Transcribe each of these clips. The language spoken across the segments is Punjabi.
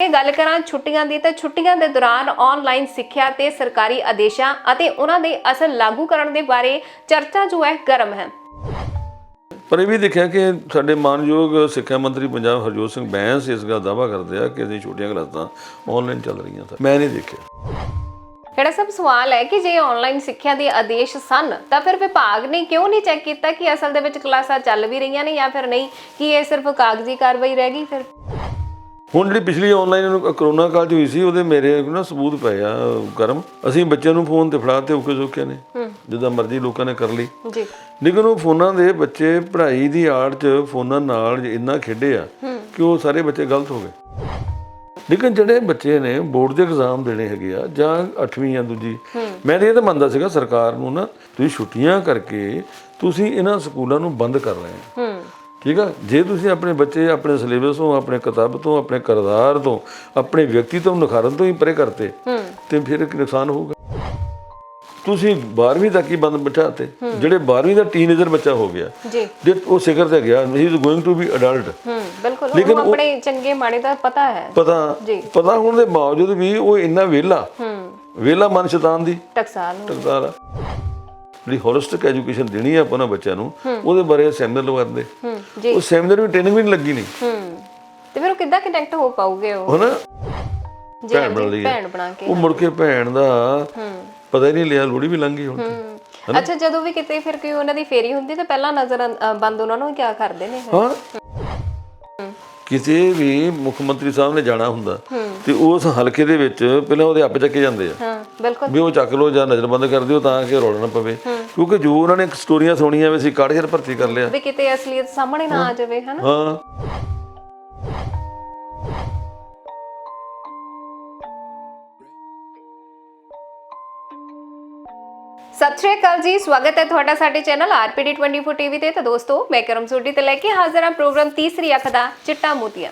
ਇਹ ਗੱਲ ਕਰਾਂ ਛੁੱਟੀਆਂ ਦੀ ਤਾਂ ਛੁੱਟੀਆਂ ਦੇ ਦੌਰਾਨ ਆਨਲਾਈਨ ਸਿੱਖਿਆ ਤੇ ਸਰਕਾਰੀ ਆਦੇਸ਼ਾਂ ਅਤੇ ਉਹਨਾਂ ਦੇ ਅਸਲ ਲਾਗੂ ਕਰਨ ਦੇ ਬਾਰੇ ਚਰਚਾ ਜੋ ਹੈ ਗਰਮ ਹੈ। ਪਰ ਇਹ ਵੀ ਦੇਖਿਆ ਕਿ ਸਾਡੇ ਮਾਨਯੋਗ ਸਿੱਖਿਆ ਮੰਤਰੀ ਪੰਜਾਬ ਹਰਜੋਤ ਸਿੰਘ ਬੈਂਸ ਇਸ ਗੱਲ ਦਾ ਦਾਅਵਾ ਕਰਦੇ ਆ ਕਿ ਅਸੀਂ ਛੋਟੀਆਂ ਕਲਾਸਾਂ ਆਨਲਾਈਨ ਚੱਲ ਰਹੀਆਂ ਸਨ। ਮੈਂ ਨਹੀਂ ਦੇਖਿਆ। ਕਿਹੜਾ ਸਭ ਸਵਾਲ ਹੈ ਕਿ ਜੇ ਆਨਲਾਈਨ ਸਿੱਖਿਆ ਦੇ ਆਦੇਸ਼ ਸਨ ਤਾਂ ਫਿਰ ਵਿਭਾਗ ਨੇ ਕਿਉਂ ਨਹੀਂ ਚੈੱਕ ਕੀਤਾ ਕਿ ਅਸਲ ਦੇ ਵਿੱਚ ਕਲਾਸਾਂ ਚੱਲ ਵੀ ਰਹੀਆਂ ਨੇ ਜਾਂ ਫਿਰ ਨਹੀਂ ਕਿ ਇਹ ਸਿਰਫ ਕਾਗਜ਼ੀ ਕਾਰਵਾਈ ਰਹਿ ਗਈ ਫਿਰ? ਹੁਣ ਜਿਹੜੀ ਪਿਛਲੀ ਆਨਲਾਈਨ ਕਰੋਨਾ ਕਾਲ ਚ ਹੋਈ ਸੀ ਉਹਦੇ ਮੇਰੇ ਕੋਲ ਨਾ ਸਬੂਤ ਪਏ ਆ ਕਰਮ। ਅਸੀਂ ਬੱਚਿਆਂ ਨੂੰ ਫੋਨ ਤੇ ਫੜਾ ਤੇ ਔਕੇ ਸੌਖੇ ਨੇ ਜਿੱਦਾਂ ਮਰਜ਼ੀ ਲੋਕਾਂ ਨੇ ਕਰ ਲਈ। ਜੀ। ਲੇਕਿਨ ਉਹ ਫੋਨਾਂ ਦੇ ਬੱਚੇ ਪੜ੍ਹਾਈ ਦੀ ਆੜ 'ਚ ਫੋਨਾਂ ਨਾਲ ਇੰਨਾ ਖੇਡੇ ਆ ਕਿ ਉਹ ਸਾਰੇ ਬੱਚੇ ਗਲਤ ਹੋ ਗਏ। ਲੇਕਿਨ ਜਿਹੜੇ ਬੱਚੇ ਨੇ ਬੋਰਡ ਦੇ ਐਗਜ਼ਾਮ ਦੇਣੇ ਹੈਗੇ ਆ ਜਾਂ 8ਵੀਂ ਜਾਂ ਦੂਜੀ ਮੈਂ ਇਹ ਤਾਂ ਮੰਨਦਾ ਸੀਗਾ ਸਰਕਾਰ ਨੂੰ ਨਾ ਤੁਸੀਂ ਛੁੱਟੀਆਂ ਕਰਕੇ ਤੁਸੀਂ ਇਹਨਾਂ ਸਕੂਲਾਂ ਨੂੰ ਬੰਦ ਕਰ ਰਹੇ ਹੂੰ। ਠੀਕ ਆ? ਜੇ ਤੁਸੀਂ ਆਪਣੇ ਬੱਚੇ ਆਪਣੇ ਸਿਲੇਬਸ ਤੋਂ ਆਪਣੇ ਕਿਤਾਬ ਤੋਂ ਆਪਣੇ ਕਰਦਾਰ ਤੋਂ ਆਪਣੇ ਵਿਅਕਤੀਤਵ ਨਿਖਾਰਨ ਤੋਂ ਹੀ ਪਰੇ ਕਰਤੇ ਤੇ ਫਿਰ ਇੱਕ ਨੁਕਸਾਨ ਹੋਊਗਾ? ਤੁਸੀਂ 12ਵੀਂ ਤੱਕ ਹੀ ਬੰਦ ਬਿਠਾਤੇ ਜਿਹੜੇ 12ਵੀਂ ਦਾ ਟੀਨੇਜਰ ਬੱਚਾ ਹੋ ਗਿਆ ਜੀ। ਜੇ ਉਹ ਸਿਖਰ ਤੇ ਗਿਆ ਹੀ is going to be adult ਹੂੰ ਬਿਲਕੁਲ। ਉਹਨੂੰ ਆਪਣੇ ਚੰਗੇ ਮਾੜੇ ਦਾ ਪਤਾ ਹੈ। ਪਤਾ ਜੀ। ਪਤਾ ਹੋਣ ਦੇ ਬਾਵਜੂਦ ਵੀ ਉਹ ਇੰਨਾ ਵਿਹਲਾ। ਹੂੰ। ਵਿਹਲਾ ਮਨ ਸ਼ੈਤਾਨ ਦੀ। ਟਕਸਾਲ ਟਕਸਾਲ ਜਿਹੜੀ ਹੋਲਿਸਟਿਕ ਐਜੂਕੇਸ਼ਨ ਦੇਣੀ ਆ ਆਪਾਂ ਬੱਚਿਆਂ ਨੂੰ ਉਹਦੇ ਬਾਰੇ ਸੈਮੀਨਾਰ ਲਗਾਉਂਦੇ ਹੂੰ ਜੀ। ਉਹ ਸੈਮੀਨਾਰ ਵੀ ਟ੍ਰੇਨਿੰਗ ਵੀ ਨਹੀਂ ਲੱਗੀ ਨਹੀਂ ਹੂੰ। ਤੇ ਫਿਰ ਉਹ ਕਿੱਦਾਂ ਕਨੈਕਟ ਹੋ ਪਾਉਗੇ ਉਹ? ਹਨਾ? ਜੀ ਭੈਣ ਬਣ ਹਾਂਜੀ, ਲਈ ਹੈ। ਭੈਣ ਬਣਾ ਕੇ। ਉਹ ਮੁੜ ਕੇ ਭੈਣ ਦਾ ਹੂੰ। ਪਤਾ ਹੀ ਨਹੀਂ ਲਿਆ ਲੋੜੀ ਵੀ ਲੰਘ ਹੁਣ। ਹੂੰ। ਅੱਛਾ ਜਦੋਂ ਵੀ ਕਿਤੇ ਫਿਰ ਕੋਈ ਉਹਨਾਂ ਦੀ ਫੇਰੀ ਹੁੰਦੀ ਤਾਂ ਪਹਿਲਾਂ ਨਜ਼ਰ ਬੰਦ ਉਹਨਾਂ ਨੂੰ ਕਿਆ ਕਰਦੇ ਨੇ? ਹਾਂ। ਕਿਸੇ ਵੀ ਮੁੱਖ ਮੰਤਰੀ ਸਾਹਿਬ ਨੇ ਜਾਣਾ ਹੁੰਦਾ ਤੇ ਉਸ ਹਲਕੇ ਦੇ ਵਿੱਚ ਪਹਿਲਾਂ ਉਹਦੇ ਅੱਪ ਚੱਕੇ ਜਾਂਦੇ ਆ। ਹਾਂ ਬਿਲਕੁਲ। ਵੀ ਉਹ ਚੱਕ ਲਓ ਜਾਂ ਨਜ਼ਰਬੰਦ ਕਰ ਦਿਓ ਤਾਂ ਕਿ ਰੌਲਾ ਨਾ ਪਵੇ। ਕਿਉਂਕਿ ਜੋ ਉਹਨਾਂ ਨੇ ਸਟੋਰੀਆਂ ਸੁਣੀਆਂ ਵੀ ਅਸੀਂ ਕੱਢ ਕੇ ਭਰਤੀ ਕਰ ਲਿਆ। ਵੀ ਕਿਤੇ ਅਸਲੀਅਤ ਸਾਹਮਣੇ ਨਾ ਆ ਜਾਵੇ ਹਨਾ? ਹਾਂ। ਸਤਿ ਸ਼੍ਰੀ ਅਕਾਲ ਜੀ ਸਵਾਗਤ ਹੈ ਤੁਹਾਡਾ ਸਾਡੇ ਚੈਨਲ ਆਰਪੀਡੀ 24 ਟੀਵੀ ਤੇ। ਤਾਂ ਦੋਸਤੋ ਮੈਂ ਕਰਮ ਸੋਢੀ ਤੇ ਲੈ ਕੇ ਹਾਜ਼ਰ ਹਾਂ ਪ੍ਰੋਗਰਾਮ ਤੀਸਰੀ ਅੱਖ ਦਾ ਚਿੱਟਾ ਮੋਤੀਆ।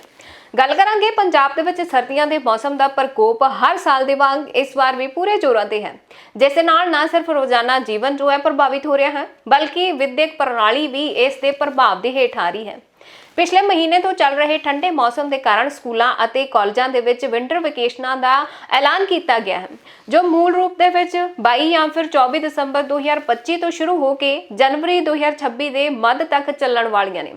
ਗੱਲ ਕਰਾਂਗੇ, ਪੰਜਾਬ ਦੇ ਵਿੱਚ ਸਰਦੀਆਂ ਦੇ ਮੌਸਮ ਦਾ ਪ੍ਰਕੋਪ ਹਰ ਸਾਲ ਦੇ ਵਾਂਗ ਇਸ ਵਾਰ ਵੀ ਪੂਰੇ ਜ਼ੋਰਾਂ ਤੇ ਹੈ। ਜਿਸ ਦੇ ਨਾਲ ਨਾ ਸਿਰਫ ਰੋਜ਼ਾਨਾ ਜੀਵਨ ਜੋ ਹੈ ਪ੍ਰਭਾਵਿਤ ਹੋ ਰਿਹਾ ਹੈ, ਬਲਕਿ ਵਿਦਿਅਕ ਪ੍ਰਣਾਲੀ ਵੀ ਇਸ ਦੇ ਪ੍ਰਭਾਵ ਦੇ ਹੇਠ ਆ ਰਹੀ ਹੈ। ਪਿਛਲੇ ਮਹੀਨੇ ਤੋਂ ਚੱਲ ਰਹੇ ਠੰਡੇ ਮੌਸਮ ਦੇ ਕਾਰਨ ਸਕੂਲਾਂ ਅਤੇ ਕਾਲਜਾਂ ਦੇ ਵਿੱਚ ਵਿੰਟਰ ਵਕੇਸ਼ਨਾਂ ਦਾ ਐਲਾਨ ਕੀਤਾ ਗਿਆ ਹੈ, ਜੋ ਮੂਲ ਰੂਪ ਦੇ ਵਿੱਚ 22 ਜਾਂ ਫਿਰ 24 ਦਸੰਬਰ 2025 ਤੋਂ ਸ਼ੁਰੂ ਹੋ ਕੇ ਜਨਵਰੀ 2026 ਦੇ ਮੱਧ ਤੱਕ ਚੱਲਣ ਵਾਲੀਆਂ ਨੇ।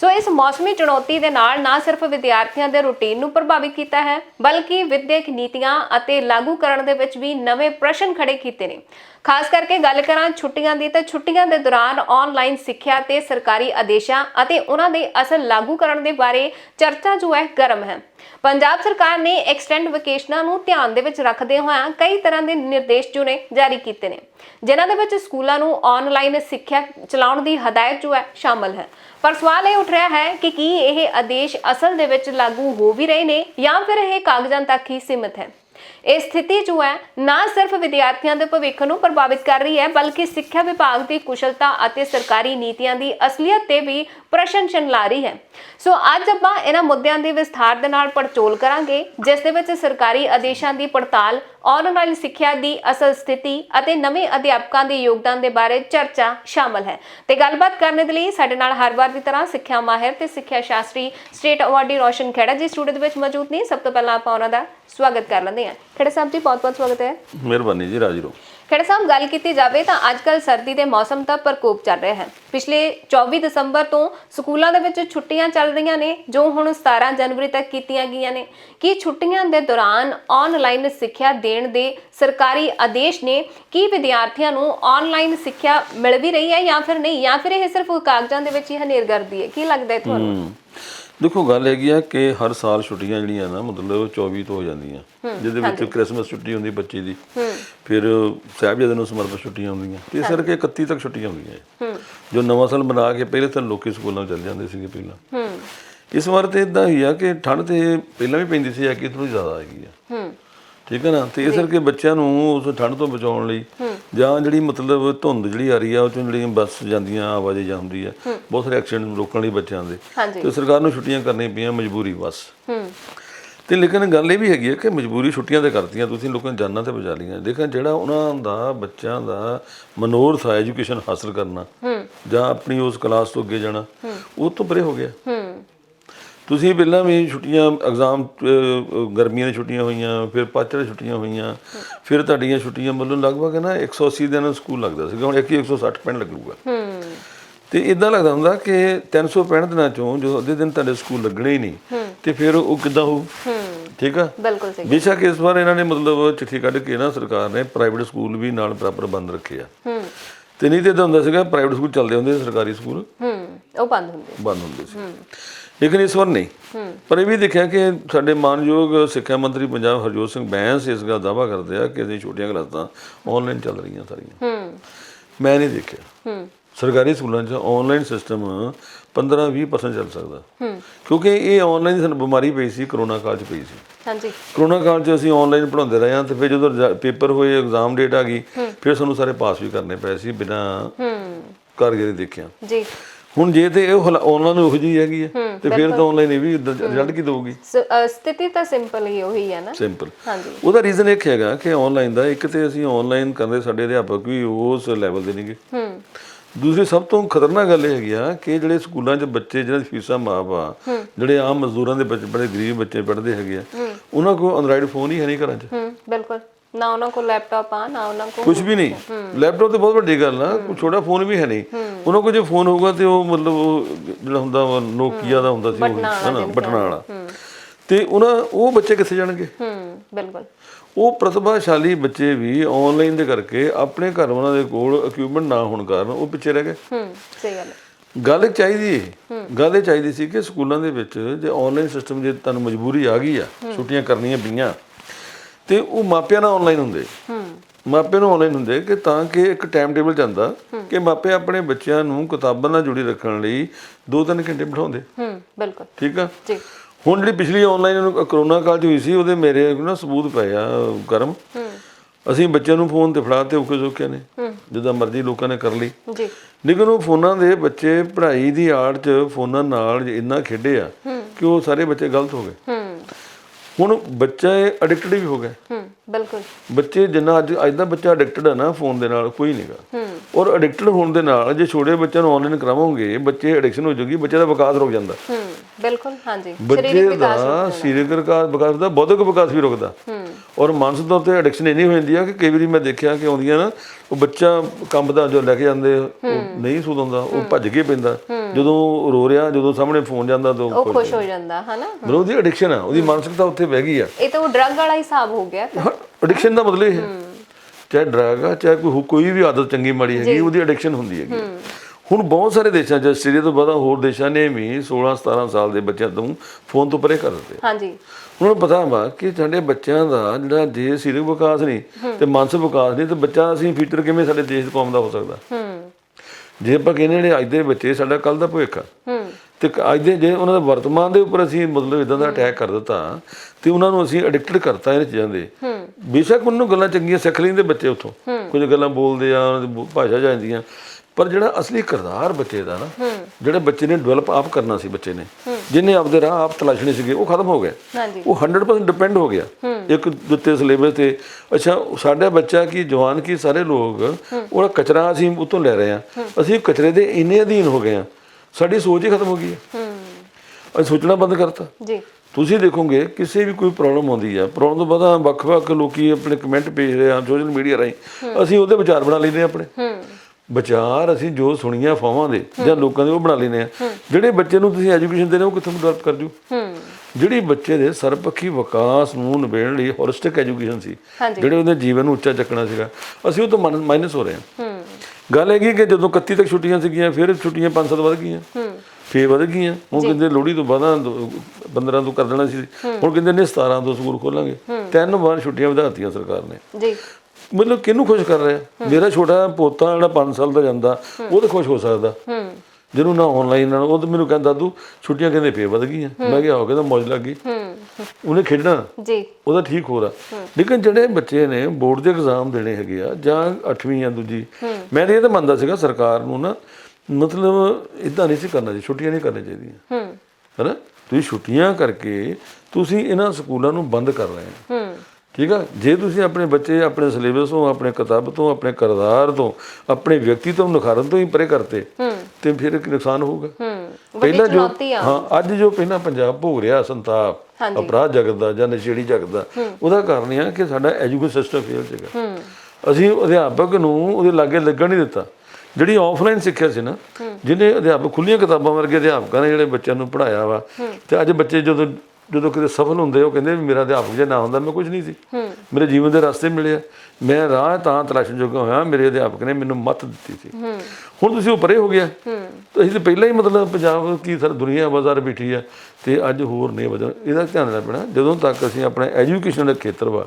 ਸੋ ਇਸ ਮੌਸਮੀ ਚੁਣੌਤੀ ਦੇ ਨਾਲ ਨਾ ਸਿਰਫ ਵਿਦਿਆਰਥੀਆਂ ਦੇ ਰੁਟੀਨ ਨੂੰ ਪ੍ਰਭਾਵਿਤ ਕੀਤਾ ਹੈ, ਬਲਕਿ ਵਿਦਿਅਕ ਨੀਤੀਆਂ ਅਤੇ ਲਾਗੂ ਕਰਨ ਦੇ ਵਿੱਚ ਵੀ ਨਵੇਂ ਪ੍ਰਸ਼ਨ ਖੜੇ ਕੀਤੇ ਨੇ। ਖਾਸ ਕਰਕੇ ਗੱਲ ਕਰਾਂ ਛੁੱਟੀਆਂ ਦੀ, ਤਾਂ ਛੁੱਟੀਆਂ ਦੇ ਦੌਰਾਨ ਆਨਲਾਈਨ ਸਿੱਖਿਆ ਤੇ ਸਰਕਾਰੀ ਆਦੇਸ਼ਾਂ ਅਤੇ ਉਹਨਾਂ ਦੇ ਅਸਲ ਲਾਗੂ ਕਰਨ ਦੇ ਬਾਰੇ ਚਰਚਾ ਜੋ ਹੈ ਗਰਮ ਹੈ। ਪੰਜਾਬ ਸਰਕਾਰ ਨੇ ਐਕਸਟੈਂਡ ਵਕੇਸ਼ਨਾਂ ਨੂੰ ਧਿਆਨ ਦੇ ਵਿੱਚ ਰੱਖਦੇ ਹੋਇਆਂ ਕਈ ਤਰ੍ਹਾਂ ਦੇ ਨਿਰਦੇਸ਼ ਜੋ ਨੇ ਜਾਰੀ ਕੀਤੇ ਨੇ। ਜਿਨ੍ਹਾਂ ਦੇ ਵਿੱਚ ਸਕੂਲਾਂ ਨੂੰ ਆਨਲਾਈਨ ਸਿੱਖਿਆ ਚਲਾਉਣ ਦੀ ਹਦਾਇਤ ਜੋ ਹੈ ਸ਼ਾਮਲ ਹੈ। ਪਰ ਸਵਾਲ ਇਹ ਉੱਠ ਰਿਹਾ ਹੈ ਕਿ ਕੀ ਇਹ ਆਦੇਸ਼ ਅਸਲ ਦੇ ਵਿੱਚ ਲਾਗੂ ਹੋ ਵੀ ਰਹੇ ਨੇ ਜਾਂ ਫਿਰ ਇਹ ਕਾਗਜ਼ਾਂ ਤੱਕ ਹੀ ਸੀਮਿਤ ਹੈ? ਇਹ ਸਥਿਤੀ ਜੋ ਹੈ, ਨਾ ਸਿਰਫ ਵਿਦਿਆਰਥੀਆਂ ਦੇ ਭਵਿੱਖ ਨੂੰ ਪ੍ਰਭਾਵਿਤ ਕਰ ਰਹੀ ਹੈ, ਬਲਕਿ ਸਿੱਖਿਆ ਵਿਭਾਗ ਦੀ ਕੁਸ਼ਲਤਾ ਅਤੇ ਸਰਕਾਰੀ ਨੀਤੀਆਂ ਦੀ ਅਸਲੀਅਤ ਤੇ ਵੀ ਪ੍ਰਸ਼ਨ ਚਿੰਨ੍ਹ ਲਾ ਰਹੀ ਹੈ। ਸੋ ਅੱਜ ਆਪਾਂ ਇਹਨਾਂ ਮੁੱਦਿਆਂ ਦੀ ਵਿਸਥਾਰ ਦੇ ਨਾਲ ਪੜਚੋਲ ਕਰਾਂਗੇ, ਜਿਸ ਦੇ ਵਿੱਚ ਸਰਕਾਰੀ ਆਦੇਸ਼ਾਂ ਦੀ ਪੜਤਾਲ ਆਉਣ ਵਾਲੀ ਸਿੱਖਿਆ ਦੀ ਅਸਲ ਸਥਿਤੀ ਅਤੇ ਨਵੇਂ ਅਧਿਆਪਕਾਂ ਦੇ ਯੋਗਦਾਨ ਦੇ ਬਾਰੇ ਚਰਚਾ ਸ਼ਾਮਲ ਹੈ। ਤੇ ਗੱਲਬਾਤ ਕਰਨ ਦੇ ਲਈ ਸਾਡੇ ਨਾਲ ਹਰ ਵਾਰ ਦੀ ਤਰ੍ਹਾਂ ਸਿੱਖਿਆ ਮਾਹਿਰ ਤੇ ਸਿੱਖਿਆ ਸ਼ਾਸਤਰੀ ਸਟੇਟ ਅਵਾਰਡੀ ਰੋਸ਼ਨ ਖੇੜਾ ਜੀ ਸਟੂਡੀਓ ਦੇ ਵਿੱਚ ਮੌਜੂਦ ਨੇ। ਸਭ ਤੋਂ ਪਹਿਲਾਂ ਆਪਾਂ ਉਹਨਾਂ ਦਾ ਸਵਾਗਤ ਕਰ ਲੈਂਦੇ ਹਾਂ। ਖੇੜਾ ਸਾਹਿਬ ਜੀ ਬਹੁਤ ਬਹੁਤ ਸਵਾਗਤ ਹੈ। ਮਿਹਰਬਾਨੀ ਜੀ, ਰਾਜੀ ਰਹੋ। ਖੇੜਾ ਸਾਹਿਬ ਗੱਲ ਕੀਤੀ ਜਾਵੇ ਤਾਂ ਅੱਜਕੱਲ ਸਰਦੀ ਦੇ ਮੌਸਮ ਦਾ ਪ੍ਰਕੋਪ ਚੱਲ ਰਿਹਾ ਹੈ। ਪਿਛਲੇ 24 ਦਸੰਬਰ ਤੋਂ ਸਕੂਲਾਂ ਦੇ ਵਿੱਚ ਛੁੱਟੀਆਂ ਚੱਲ ਰਹੀਆਂ ਨੇ ਜੋ ਹੁਣ 17 ਜਨਵਰੀ ਤੱਕ ਕੀਤੀਆਂ ਗਈਆਂ ਨੇ। ਕੀ ਛੁੱਟੀਆਂ ਦੇ ਦੌਰਾਨ ਆਨਲਾਈਨ ਸਿੱਖਿਆ ਦੇਣ ਦੇ ਸਰਕਾਰੀ ਆਦੇਸ਼ ਨੇ ਕੀ ਵਿਦਿਆਰਥੀਆਂ ਨੂੰ ਆਨਲਾਈਨ ਸਿੱਖਿਆ ਮਿਲ ਵੀ ਰਹੀ ਹੈ ਜਾਂ ਫਿਰ ਨਹੀਂ? ਜਾਂ ਫਿਰ ਇਹ ਸਿਰਫ ਕਾਗਜ਼ਾਂ ਦੇ ਵਿੱਚ ਹੀ ਹਨੇਰ ਕਰਦੀ ਹੈ? ਕੀ ਲੱਗਦਾ ਹੈ। ਤੁਹਾਨੂੰ? ਦੇਖੋ ਗੱਲ ਹੈਗੀ ਆ ਕਿ ਹਰ ਸਾਲ ਛੁੱਟੀਆਂ ਜਿਹੜੀਆਂ ਨਾ ਮਤਲਬ 24 ਤੋਂ ਹੋ ਜਾਂਦੀਆਂ। ਜਿਹਦੇ ਵਿੱਚ ਕ੍ਰਿਸਮਸ ਛੁੱਟੀ ਹੁੰਦੀ ਬੱਚੀ ਦੀ ਫਿਰ ਸਾਹਿਬਜ਼ਾਦੇ ਨੂੰ ਸਮਰਪਿਤ ਛੁੱਟੀਆਂ ਹੁੰਦੀਆਂ। ਇਸ ਕਰਕੇ 31 ਤੱਕ ਛੁੱਟੀਆਂ ਹੁੰਦੀਆਂ। ਜੋ ਨਵਾਂ ਸਾਲ ਮਨਾ ਕੇ ਪਹਿਲੇ ਤਾਂ ਲੋਕੀ ਸਕੂਲਾਂ ਚੱਲ ਜਾਂਦੇ ਸੀਗੇ ਪਹਿਲਾਂ। ਇਸ ਵਾਰ ਤੇ ਇਦਾਂ ਹੀ ਆ ਕਿ ਠੰਡ ਤੇ ਪਹਿਲਾਂ ਵੀ ਪੈਂਦੀ ਸੀ ਆ ਕਿ ਥੋੜੀ ਜ਼ਿਆਦਾ ਹੈਗੀ ਆ। ਠੀਕ ਹੈ ਨਾ? ਤੇ ਇਸ ਕਰਕੇ ਬੱਚਿਆਂ ਨੂੰ ਉਸ ਠੰਡ ਤੋਂ ਬਚਾਉਣ ਲਈ ਜਾਂ ਜਿਹੜੀ ਮਤਲਬ ਧੁੰਦ ਜਿਹੜੀ ਆ ਰਹੀ ਆ ਉਹ ਚੋਂ ਜਿਹੜੀਆਂ ਬੱਸ ਜਾਂਦੀਆਂ ਆਵਾਜਾਈ ਜਾਂਦੀ ਆ ਬਹੁਤ ਸਾਰੇ ਐਕਸੀਡੈਂਟ ਰੋਕਣ ਲਈ ਬੱਚਿਆਂ ਦੇ। ਤੇ ਸਰਕਾਰ ਨੂੰ ਛੁੱਟੀਆਂ ਕਰਨੀਆਂ ਪਈਆਂ ਮਜਬੂਰੀ ਬਸ। ਤੇ ਲੇਕਿਨ ਗੱਲ ਇਹ ਵੀ ਹੈਗੀ ਹੈ ਕਿ ਮਜਬੂਰੀ ਛੁੱਟੀਆਂ ਤੇ ਕਰਤੀਆਂ ਤੁਸੀਂ ਲੋਕਾਂ ਜਾਨਾਂ ਤੇ ਬਚਾ ਲਈਆਂ। ਦੇਖਾਂ ਜਿਹੜਾ ਉਹਨਾਂ ਦਾ ਬੱਚਿਆਂ ਦਾ ਮਨੋਰਥ ਹੈ ਐਜੂਕੇਸ਼ਨ ਹਾਸਲ ਕਰਨਾ ਜਾਂ ਆਪਣੀ ਉਸ ਕਲਾਸ ਤੋਂ ਅੱਗੇ ਜਾਣਾ ਉਹ ਤੋਂ ਪਰੇ ਹੋ ਗਿਆ। ਤੁਸੀਂ ਪਹਿਲਾਂ ਵੀ ਛੁੱਟੀਆਂ ਐਗਜ਼ਾਮ ਗਰਮੀਆਂ ਦੀਆਂ ਛੁੱਟੀਆਂ ਹੋਈਆਂ ਫਿਰ ਪਾਚੜ ਛੁੱਟੀਆਂ ਹੋਈਆਂ ਫਿਰ ਤੁਹਾਡੀਆਂ ਛੁੱਟੀਆਂ ਮਤਲਬ ਲਗਭਗ ਨਾ 180 ਦਿਨ ਸਕੂਲ ਲੱਗਦਾ ਸੀਗਾ ਹੁਣ ਇੱਕ ਹੀ 160 ਪੈਣ ਲੱਗੂਗਾ। ਹੂੰ। ਤੇ ਇਦਾਂ ਲੱਗਦਾ ਹੁੰਦਾ ਕਿ 365 ਦਿਨਾਂ ਚੋਂ ਜੋ ਅੱਧੇ ਦਿਨ ਤੁਹਾਡੇ ਸਕੂਲ ਲੱਗਣੇ ਹੀ ਨਹੀਂ ਤੇ ਫਿਰ ਉਹ ਕਿੱਦਾਂ ਹੋਊ? ਹੂੰ। ਠੀਕ ਆ? ਬਿਲਕੁਲ ਸਹੀ ਬੇਸ਼ੱਕ ਇਸ ਵਾਰ ਇਹਨਾਂ ਨੇ ਮਤਲਬ ਚਿੱਠੀ ਕੱਢ ਕੇ ਨਾ ਸਰਕਾਰ ਨੇ ਪ੍ਰਾਈਵੇਟ ਸਕੂਲ ਵੀ ਨਾਲ ਬਰਾਬਰ ਬੰਦ ਰੱਖੇ ਆ। ਹੂੰ। ਤੇ ਨਹੀਂ ਤੇ ਇਦਾਂ ਹੁੰਦਾ ਸੀਗਾ ਪ੍ਰਾਈਵੇਟ ਸਕੂਲ ਚੱਲਦੇ ਹੁੰਦੇ ਸੀ ਸਰਕਾਰੀ ਸਕੂਲ ਹੂੰ। ਉਹ ਬੰਦ ਹੁੰਦੇ ਬੰਦ ਹੁੰਦੇ ਸੀ। ਲੇਕਿਨ ਇਸ ਵਾਰ ਨਹੀਂ। ਪਰ ਇਹ ਵੀ ਦੇਖਿਆ ਕਿ ਸਾਡੇ ਮਾਨਯੋਗ ਸਿੱਖਿਆ ਮੰਤਰੀ ਪੰਜਾਬ ਹਰਜੋਤ ਸਿੰਘ ਬੈਂਸ ਇਸ ਗੱਲ ਦਾ ਦਾਅਵਾ ਕਰਦੇ ਆ ਕਿ ਅਸੀਂ ਛੋਟੀਆਂ ਕਲਾਸਾਂ ਆਨਲਾਈਨ ਚੱਲ ਰਹੀਆਂ ਸਾਰੀਆਂ। ਮੈਂ ਨਹੀਂ ਦੇਖਿਆ। ਸਰਕਾਰੀ ਸਕੂਲਾਂ 'ਚ ਆਨਲਾਈਨ ਸਿਸਟਮ 15-20% ਚੱਲ ਸਕਦਾ। ਕਿਉਂਕਿ ਇਹ ਆਨਲਾਈਨ ਸਾਨੂੰ ਬਿਮਾਰੀ ਪਈ ਸੀ ਕਰੋਨਾ ਕਾਲ 'ਚ ਪਈ ਸੀ। ਹਾਂਜੀ। ਕਰੋਨਾ ਕਾਲ 'ਚ ਅਸੀਂ ਆਨਲਾਈਨ ਪੜ੍ਹਾਉਂਦੇ ਰਹੇ ਹਾਂ ਤੇ ਫਿਰ ਜਦੋਂ ਪੇਪਰ ਹੋਏ ਐਗਜ਼ਾਮ ਡੇਟ ਆ ਗਈ ਫਿਰ ਸਾਨੂੰ ਸਾਰੇ ਪਾਸ ਵੀ ਕਰਨੇ ਪਏ ਸੀ ਬਿਨਾਂ ਕਾਰਗਰੀ ਦੇਖਿਆ। ਜੀ। ਹੁਣ ਜੇ ਤੇ ਇਹ ਆਨਲਾਈਨ ਉਹੋ ਜਿਹੀ ਹੈਗੀ ਹੈ ਤੇ ਫਿਰ ਤਾਂ ਆਨਲਾਈਨ ਇਹ ਵੀ ਰਿਜ਼ਲਟ ਕੀ ਦਊਗੀ? ਸਥਿਤੀ ਤਾਂ ਸਿੰਪਲ ਹੀ ਉਹੀ ਹੈ ਨਾ। ਸਿੰਪਲ ਹਾਂਜੀ। ਉਹਦਾ ਰੀਜ਼ਨ ਇਹ ਹੈਗਾ ਕਿ ਆਨਲਾਈਨ ਦਾ ਇੱਕ ਤੇ ਅਸੀਂ ਆਨਲਾਈਨ ਕਰਦੇ ਸਾਡੇ ਅਧਿਆਪਕ ਵੀ ਉਸ ਲੈਵਲ ਦੇ ਨਹੀਂਗੇ ਹੂੰ। ਦੂਸਰੀ ਸਭ ਤੋਂ ਖਤਰਨਾਕ ਗੱਲ ਇਹ ਹੈਗੀ ਆ ਕਿ ਜਿਹੜੇ ਸਕੂਲਾਂ 'ਚ ਬੱਚੇ ਜਿਹਨਾਂ ਦੀ ਫੀਸਾਂ ਮਾਫ ਆ ਜਿਹੜੇ ਆਮ ਮਜ਼ਦੂਰਾਂ ਦੇ ਬੱਚੇ ਬੜੇ ਗਰੀਬ ਬੱਚੇ ਪੜ੍ਹਦੇ ਹੈਗੇ ਆ ਉਹਨਾਂ ਕੋਲ ਐਂਡਰਾਇਡ ਫੋਨ ਹੀ ਹੈ ਨਹੀਂ ਘਰਾਂ 'ਚ। ਹੂੰ ਬਿਲਕੁਲ। ਨਾ ਉਹਨਾਂ ਕੋਲ ਲੈਪਟਾਪ ਆ ਨਾ ਉਹਨਾਂ ਕੋਲ ਕੁਝ ਵੀ ਨਹੀਂ। ਲੈਪਟਾਪ ਤੇ ਬਹੁਤ ਵੱਡੀ ਗੱਲ ਆ ਕੋਈ ਛੋਟਾ ਫੋਨ ਵੀ ਹੈ ਨਹੀਂ। ਉਹਨਾਂ ਕੋਲ ਜੇ ਫੋਨ ਹੋਊਗਾ ਤੇ ਉਹ ਮਤਲਬ ਉਹ ਜਿਹੜਾ ਹੁੰਦਾ ਵਾ ਨੋਕੀਆ ਦਾ ਹੁੰਦਾ ਸੀ ਉਹ ਹਨਾ ਬਟਨਾਂ ਵਾਲਾ। ਤੇ ਉਹਨਾਂ ਉਹ ਬੱਚੇ ਕਿੱਥੇ ਜਾਣਗੇ? ਹੂੰ ਬਿਲਕੁਲ। ਉਹ ਪ੍ਰਤਿਭਾਸ਼ਾਲੀ ਬੱਚੇ ਵੀ ਆਨਲਾਈਨ ਦੇ ਕਰਕੇ ਆਪਣੇ ਘਰ ਉਹਨਾਂ ਦੇ ਕੋਲ ਇਕਵਿਪਮੈਂਟ ਨਾ ਹੋਣ ਕਾਰਨ ਉਹ ਪਿੱਛੇ ਰਹਿ ਗਏ। ਹੂੰ ਸਹੀ ਗੱਲ ਹੈ। ਗੱਲ ਚਾਹੀਦੀ ਹੈ। ਗੱਲ ਇਹ ਚਾਹੀਦੀ ਸੀ ਕਿ ਸਕੂਲਾਂ ਦੇ ਵਿੱਚ ਜੇ ਆਨਲਾਈਨ ਸਿਸਟਮ ਜੇ ਤੁਹਾਨੂੰ ਮਜਬੂਰੀ ਆ ਗਈ ਆ ਛੁੱਟੀਆਂ ਕਰਨੀਆਂ ਪਈਆਂ ਤੇ ਉਹ ਮਾਪਿਆਂ ਨਾਲ ਆਨਲਾਈਨ ਹੁੰਦੇ। ਹੂੰ। ਮਾਪਿਆਂ ਨੂੰ ਆਨਲਾਈਨ ਹੁੰਦੇ ਕਿ ਤਾਂ ਕਿ ਇੱਕ ਟਾਈਮ ਟੇਬਲ ਜਾਂਦਾ ਕਿ ਮਾਪੇ ਆਪਣੇ ਬੱਚਿਆਂ ਨੂੰ ਕਿਤਾਬਾਂ ਨਾਲ ਜੁੜੀ ਰੱਖਣ ਲਈ 2-3 ਘੰਟੇ ਬਿਠਾਉਂਦੇ। ਹੂੰ ਬਿਲਕੁਲ। ਠੀਕ ਆ? ਜੀ। ਹੁਣ ਜਿਹੜੀ ਪਿਛਲੀ ਆਨਲਾਈਨ ਕਰੋਨਾ ਕਾਲ ਚ ਹੋਈ ਸੀ ਉਹਦੇ ਮੇਰੇ ਕੋਲ ਨਾ ਸਬੂਤ ਪਏ ਆ ਕਰਮ। ਹੂੰ। ਅਸੀਂ ਬੱਚਿਆਂ ਨੂੰ ਫੋਨ ਤੇ ਫੜਾ ਤੇ ਔਖੇ ਸੌਖੇ ਨੇ ਜਿੱਦਾਂ ਮਰਜ਼ੀ ਲੋਕਾਂ ਨੇ ਕਰ ਲਈ। ਜੀ। ਲੇਕਿਨ ਉਹ ਫੋਨਾਂ ਦੇ ਬੱਚੇ ਪੜ੍ਹਾਈ ਦੀ ਆੜ 'ਚ ਫੋਨਾਂ ਨਾਲ ਇੰਨਾ ਖੇਡੇ ਆ ਕਿ ਉਹ ਸਾਰੇ ਬੱਚੇ ਗਲਤ ਹੋ ਗਏ। ਹੂੰ। ਹੁਣ ਬੱਚੇ ਐਡਿਕਟਡ ਵੀ ਹੋ ਗਏ ਹੂੰ। ਬਿਲਕੁਲ। ਬੱਚੇ ਜਿੰਨਾ ਅੱਜ ਅੱਜ ਦਾ ਬੱਚਾ ਐਡਿਕਟਡ ਹੈ ਨਾ ਫੋਨ ਦੇ ਨਾਲ ਕੋਈ ਨਹੀਂਗਾ ਹੂੰ। ਔਰ ਐਡਿਕਟਡ ਹੋਣ ਦੇ ਨਾਲ ਜੇ ਛੋਟੇ ਬੱਚਿਆਂ ਨੂੰ ਆਨਲਾਈਨ ਕਰਾਵੋਗੇ ਬੱਚੇ ਐਡਿਕਸ਼ਨ ਹੋ ਜਾਊਗੀ ਬੱਚੇ ਦਾ ਵਿਕਾਸ ਰੁਕ ਜਾਂਦਾ। ਹੂੰ। ਬਿਲਕੁਲ ਹਾਂਜੀ। ਬੱਚੇ ਦਾ ਸਰੀਰਕ ਵਿਕਾਸ ਵਿਕਾਸ ਦਾ ਬੌਧਿਕ ਵਿਕਾਸ ਵੀ ਰੁਕਦਾ। ਹੂੰ। ਔਰ ਮਾਨਸਿਕ ਤੌਰ ਤੇ ਐਡਿਕਸ਼ਨ ਇੰਨੀ ਹੋ ਜਾਂਦੀ ਆ ਕਿ ਕਈ ਵਾਰੀ ਮੈਂ ਦੇਖਿਆ ਕਿ ਆਉਂਦੀਆਂ ਨਾ ਉਹ ਬੱਚਾ ਕੰਬਦਾ ਜੋ ਲੈ ਕੇ ਜਾਂਦੇ ਉਹ ਨਹੀਂ ਸੁਧ ਹੁੰਦਾ ਉਹ ਭੱਜ ਕੇ ਪੈਂਦਾ। ਜਦੋਂ ਰੋ ਰਿਹਾ ਜਦੋਂ ਸਾਹਮਣੇ ਫੋਨ ਜਾਂਦਾ ਤਾਂ ਉਹ ਖੁਸ਼ ਹੋ ਜਾਂਦਾ ਹਨਾ? ਮਤਲਬ ਉਹਦੀ ਐਡਿਕਸ਼ਨ ਆ ਉਹਦੀ ਮਾਨਸਿਕਤਾ ਉੱਥੇ ਬਹਿ ਗਈ ਆ। ਇਹ ਤਾਂ ਉਹ ਡਰੱਗ ਵਾਲਾ ਹਿਸਾਬ ਹੋ ਗਿਆ। ਐਡਿਕਸ਼ਨ ਦਾ ਮਤਲਬ ਇਹ ਹੈ। ਚਾਹੇ ਡਰਗ ਆ ਚਾਹੇ ਕੋਈ ਕੋਈ ਵੀ ਆਦਤ ਚੰਗੀ ਮਾੜੀ ਹੈਗੀ ਉਹਦੀ ਐਡਿਕਸ਼ਨ ਹੁੰਦੀ ਹੈਗੀ ਹੁਣ ਬਹੁਤ ਸਾਰੇ ਦੇਸ਼ਾਂ 'ਚ ਆਸਟ੍ਰੇਲੀਆ ਤੋਂ ਬਾਅਦ ਹੋਰ ਦੇਸ਼ਾਂ ਨੇ ਵੀ 16 17 ਸਾਲ ਦੇ ਬੱਚਿਆਂ ਤੋਂ ਫੋਨ ਤੋਂ ਪਰੇ ਕਰ ਦਿੱਤੇ ਹਾਂਜੀ। ਉਹਨਾਂ ਨੂੰ ਪਤਾ ਵਾ ਕਿ ਸਾਡੇ ਬੱਚਿਆਂ ਦਾ ਜਿਹੜਾ ਜੇ ਸਰੀਰਕ ਵਿਕਾਸ ਨਹੀਂ ਤੇ ਮਾਨਸਿਕ ਵਿਕਾਸ ਨਹੀਂ ਤੇ ਬੱਚਾ ਅਸੀਂ ਫਿਊਚਰ ਕਿਵੇਂ ਸਾਡੇ ਦੇਸ਼ ਕੌਮ ਦਾ ਹੋ ਸਕਦਾ? ਹੂੰ। ਜੇ ਆਪਾਂ ਕਹਿੰਦੇ ਜਿਹੜੇ ਅੱਜ ਦੇ ਬੱਚੇ ਸਾਡਾ ਕੱਲ ਦਾ ਭਵਿੱਖ ਆ। ਹੂੰ। ਤੇ ਅੱਜ ਦੇ ਜੇ ਉਹਨਾਂ ਦਾ ਵਰਤਮਾਨ ਦੇ ਉੱਪਰ ਅਸੀਂ ਮਤਲਬ ਇਦਾਂ ਦਾ ਅਟੈਕ ਕਰ ਦਿੱਤਾ ਤੇ ਉਹਨਾਂ ਨੂੰ ਅਸੀਂ ਐਡਿਕਟਡ ਕਰਤਾ ਇਹਨਾਂ ਚੀਜ਼ਾਂ ਦੇ। ਹੂੰ। ਬੇਸ਼ੱਕ ਉਹਨਾਂ ਨੂੰ ਗੱਲਾਂ ਚੰਗੀਆਂ ਸਿੱਖ ਲੈਂਦੇ ਬੱਚੇ ਉੱਥੋਂ। ਕੁਝ ਗੱਲਾਂ ਬੋਲਦੇ ਆ ਉਹਨਾਂ ਦੀ ਭਾਸ਼ਾ ਜਾਂਦੀਆਂ ਪਰ ਜਿਹੜਾ ਅਸਲੀ ਕਿਰਦਾਰ ਬੱਚੇ ਦਾ ਨਾ ਜਿਹੜੇ ਬੱਚੇ ਨੇ ਡਿਵੈਲਪ ਆਪ ਕਰਨਾ ਸੀ ਬੱਚੇ ਨੇ ਜਿਹਨੇ ਆਪਦੇ ਰਾਹ ਆਪ ਤਲਾਸ਼ਣੇ ਸੀਗੇ ਉਹ ਖਤਮ ਹੋ ਗਏ। ਹਾਂਜੀ। ਉਹ 100% ਡਿਪੈਂਡ ਹੋ ਗਿਆ। ਇੱਕ ਦਿੱਤੇ ਸਿਲੇਬਸ ਤੇ। ਅੱਛਾ ਸਾਡਾ ਬੱਚਾ ਕੀ ਜਵਾਨ ਕੀ ਸਾਰੇ ਲੋਕ ਉਹਦਾ ਕਚਰਾ ਅਸੀਂ ਉਤੋਂ ਲੈ ਰਹੇ ਆ ਅਸੀਂ ਕਚਰੇ ਦੇ ਇੰਨੇ ਅਧੀਨ ਹੋ ਗਏ ਆ ਸਾਡੀ ਸੋਚ ਹੀ ਖਤਮ ਹੋ ਗਈ ਹੈ। ਅਸੀਂ ਸੋਚਣਾ ਬੰਦ ਕਰਤਾ। ਜੀ। ਤੁਸੀਂ ਦੇਖੋਗੇ ਕਿਸੇ ਵੀ ਕੋਈ ਪ੍ਰੋਬਲਮ ਆਉਂਦੀ ਆ ਪ੍ਰੋਬਲਮ ਤੋਂ ਬਾਅਦ ਵੱਖ-ਵੱਖ ਲੋਕੀ ਆਪਣੇ ਕਮੈਂਟ ਭੇਜਦੇ ਆ ਸੋਸ਼ਲ ਮੀਡੀਆ ਰਾਹੀਂ। ਅਸੀਂ ਉਹਦੇ ਵਿਚਾਰ ਬਣਾ ਲੈਂਦੇ ਆ ਆਪਣੇ। ਵਿਚਾਰ ਅਸੀਂ ਜੋ ਸੁਣੀਆਂ ਫਾਵਾਂ ਦੇ ਜਾਂ ਲੋਕਾਂ ਦੇ ਉਹ ਬਣਾ ਲੈਂਦੇ ਆ। ਜਿਹੜੇ ਬੱਚੇ ਨੂੰ ਤੁਸੀਂ ਐਜੂਕੇਸ਼ਨ ਦੇ ਰਹੇ ਹੋ ਉਹ ਕਿੱਥੋਂ ਡਿਵੈਲਪ ਕਰ ਜੂ? ਜਿਹੜੀ ਬੱਚੇ ਦੇ ਸਰਬਪੱਖੀ ਵਿਕਾਸ ਨੂੰ ਨਿਬੇੜਨ ਲਈ ਹੋਲਿਸਟਿਕ ਐਜੂਕੇਸ਼ਨ ਸੀ ਜਿਹੜੇ ਉਹਦੇ ਜੀਵਨ ਨੂੰ ਉੱਚਾ ਚੱਕਣਾ ਸੀਗਾ। ਅਸੀਂ ਉਹ ਤੋਂ ਮਾਈਨਸ ਹੋ ਰਹੇ ਹਾਂ। ਗੱਲ ਹੈਗੀ ਕਿ ਜਦੋਂ 31 ਤੱਕ ਛੁੱਟੀਆਂ ਸੀਗੀਆਂ ਫਿਰ ਛੁੱਟੀਆਂ 5 ਸਾਲ ਵੱਧ ਗਈਆਂ। ਫੇਰ ਵੱਧ ਗਈਆਂ। ਹੁਣ ਕਹਿੰਦੇ ਲੋਹੜੀ ਤੋਂ ਬਾਅਦ 15 ਤੋਂ ਕਰ ਦੇਣਾ ਸੀ। ਹੁਣ ਕਹਿੰਦੇ ਨੇ 17 ਤੋਂ ਸਕੂਲ ਖੋਲਾਂਗੇ। ਤਿੰਨ ਵਾਰ ਛੁੱਟੀਆਂ ਵਧਾਤੀਆਂ ਸਰਕਾਰ ਨੇ। ਜੀ। ਮਤਲਬ ਕਿਹਨੂੰ ਖੁਸ਼ ਕਰ ਰਿਹਾ? ਮੇਰਾ ਛੋਟਾ ਪੋਤਾ ਜਿਹੜਾ 5 ਸਾਲ ਦਾ ਜਾਂਦਾ ਉਹ ਤਾਂ ਖੁਸ਼ ਹੋ ਸਕਦਾ। ਹੂੰ। ਜਿਹਨੂੰ ਨਾ ਆਨਲਾਈਨ ਨਾਲ ਉਹ ਤਾਂ ਮੈਨੂੰ ਕਹਿੰਦਾ ਤੂੰ ਛੁੱਟੀਆਂ ਕਹਿੰਦੇ ਫੇਰ ਵੱਧ ਗਈਆਂ। ਮੈਂ ਕਿਹਾ ਹੋ ਕਹਿੰਦਾ ਮੌਜ ਲੱਗ ਗਈ। ਹੂੰ। ਉਹਨੇ ਖੇਡਣਾ। ਜੀ। ਉਹਦਾ ਠੀਕ ਹੋ। ਰਿਹਾ ਲੇਕਿਨ ਜਿਹੜੇ ਬੱਚੇ ਨੇ ਬੋਰਡ ਦੇ ਐਗਜ਼ਾਮ ਦੇਣੇ ਹੈਗੇ ਆ ਜਾਂ 8ਵੀਂ ਜਾਂ ਦੂਜੀ ਮੈਂ ਤਾਂ ਇਹ ਤਾਂ ਮੰਨਦਾ ਸੀਗਾ ਸਰਕਾਰ ਨੂੰ ਨਾ ਮਤਲਬ ਇਦਾਂ ਨਹੀਂ ਸੀ ਕਰਨਾ ਜੀ ਛੁੱਟੀਆਂ ਨਹੀਂ ਕਰਨੀਆਂ ਚਾਹੀਦੀਆਂ। ਹੂੰ। ਹੈਨਾ? ਤੁਸੀਂ ਛੁੱਟੀਆਂ ਕਰਕੇ ਤੁਸੀਂ ਇਹਨਾਂ ਸਕੂਲਾਂ ਨੂੰ ਬੰਦ ਕਰ ਰਹੇ ਹੋ। ਹੂੰ। ਠੀਕ ਆ? ਜੇ ਤੁਸੀਂ ਆਪਣੇ ਬੱਚੇ ਆਪਣੇ ਸਿਲੇਬਸ ਤੋਂ ਆਪਣੇ ਕਿਤਾਬ ਤੋਂ ਆਪਣੇ ਕਰਦਾਰ ਤੋਂ ਆਪਣੇ ਵਿਅਕਤੀਤਵ ਨੂੰ ਨਿਖਾਰਨ ਤੋਂ ਹੀ ਪਰੇ ਕਰਤੇ ਤੇ ਫਿਰ ਇੱਕ ਨੁਕਸਾਨ ਹੋਊਗਾ? ਪਹਿਲਾਂ ਜੋ ਹਾਂ ਅੱਜ ਜੋ ਪਹਿਲਾਂ ਪੰਜਾਬ ਭੋਗ ਰਿਹਾ ਸੰਤਾਪ। ਅਪਰਾਧ ਜਗਤ ਦਾ ਜਾਂ ਨਸ਼ੇੜੀ ਜਗਤ ਦਾ ਉਹਦਾ ਕਾਰਨ ਇਹ ਆ ਕਿ ਸਾਡਾ ਐਜੂਕੇਸ਼ਨ ਸਿਸਟਮ ਫੇਲ ਸੀਗਾ। ਅਸੀਂ ਅਧਿਆਪਕ ਨੂੰ ਉਹਦੇ ਲਾਗੇ ਲੱਗਣ ਨਹੀਂ ਦਿੱਤਾ। ਜਿਹੜੀ ਆਫਲਾਈਨ ਸਿੱਖਿਆ ਸੀ ਨਾ ਜਿਹਨੇ ਅਧਿਆਪਕ ਖੁੱਲੀਆਂ ਕਿਤਾਬਾਂ ਵਰਗੇ ਅਧਿਆਪਕਾਂ ਨੇ ਜਿਹੜੇ ਬੱਚਿਆਂ ਨੂੰ ਪੜ੍ਹਾਇਆ ਵਾ ਤੇ ਅੱਜ ਬੱਚੇ ਜਦੋਂ ਜਦੋਂ ਕਿਤੇ ਸਫਲ ਹੁੰਦੇ ਉਹ ਕਹਿੰਦੇ ਵੀ ਮੇਰਾ ਅਧਿਆਪਕ ਜੇ ਨਾ ਹੁੰਦਾ ਮੈਂ ਕੁਝ ਨਹੀਂ ਸੀ। ਮੇਰੇ ਜੀਵਨ ਦੇ ਰਸਤੇ ਮਿਲਿਆ। ਮੈਂ ਰਾਹ ਤਾਂ ਤਲਾਸ਼ਣ ਜੋਗਾ ਹੋਇਆ ਮੇਰੇ ਅਧਿਆਪਕ ਨੇ ਮੈਨੂੰ ਮੱਤ ਦਿੱਤੀ ਸੀ। ਹੁਣ ਤੁਸੀਂ ਉਹ ਪਰੇ ਹੋ। ਗਿਆ ਤਾਂ ਅਸੀਂ ਤਾਂ ਪਹਿਲਾਂ ਹੀ ਮਤਲਬ ਪੰਜਾਬ ਕੀ ਸਰ ਦੁਨੀਆ ਬਾਜ਼ਾਰ ਬੈਠੀ ਆ ਤੇ ਅੱਜ ਹੋਰ ਨਹੀਂ ਵਜਨ ਇਹਦਾ ਧਿਆਨ ਰੱਖਣਾ ਪੈਣਾ ਜਦੋਂ ਤੱਕ ਅਸੀਂ ਆਪਣੇ ਐਜੂਕੇਸ਼ਨ ਦਾ ਖੇਤਰ ਵਾ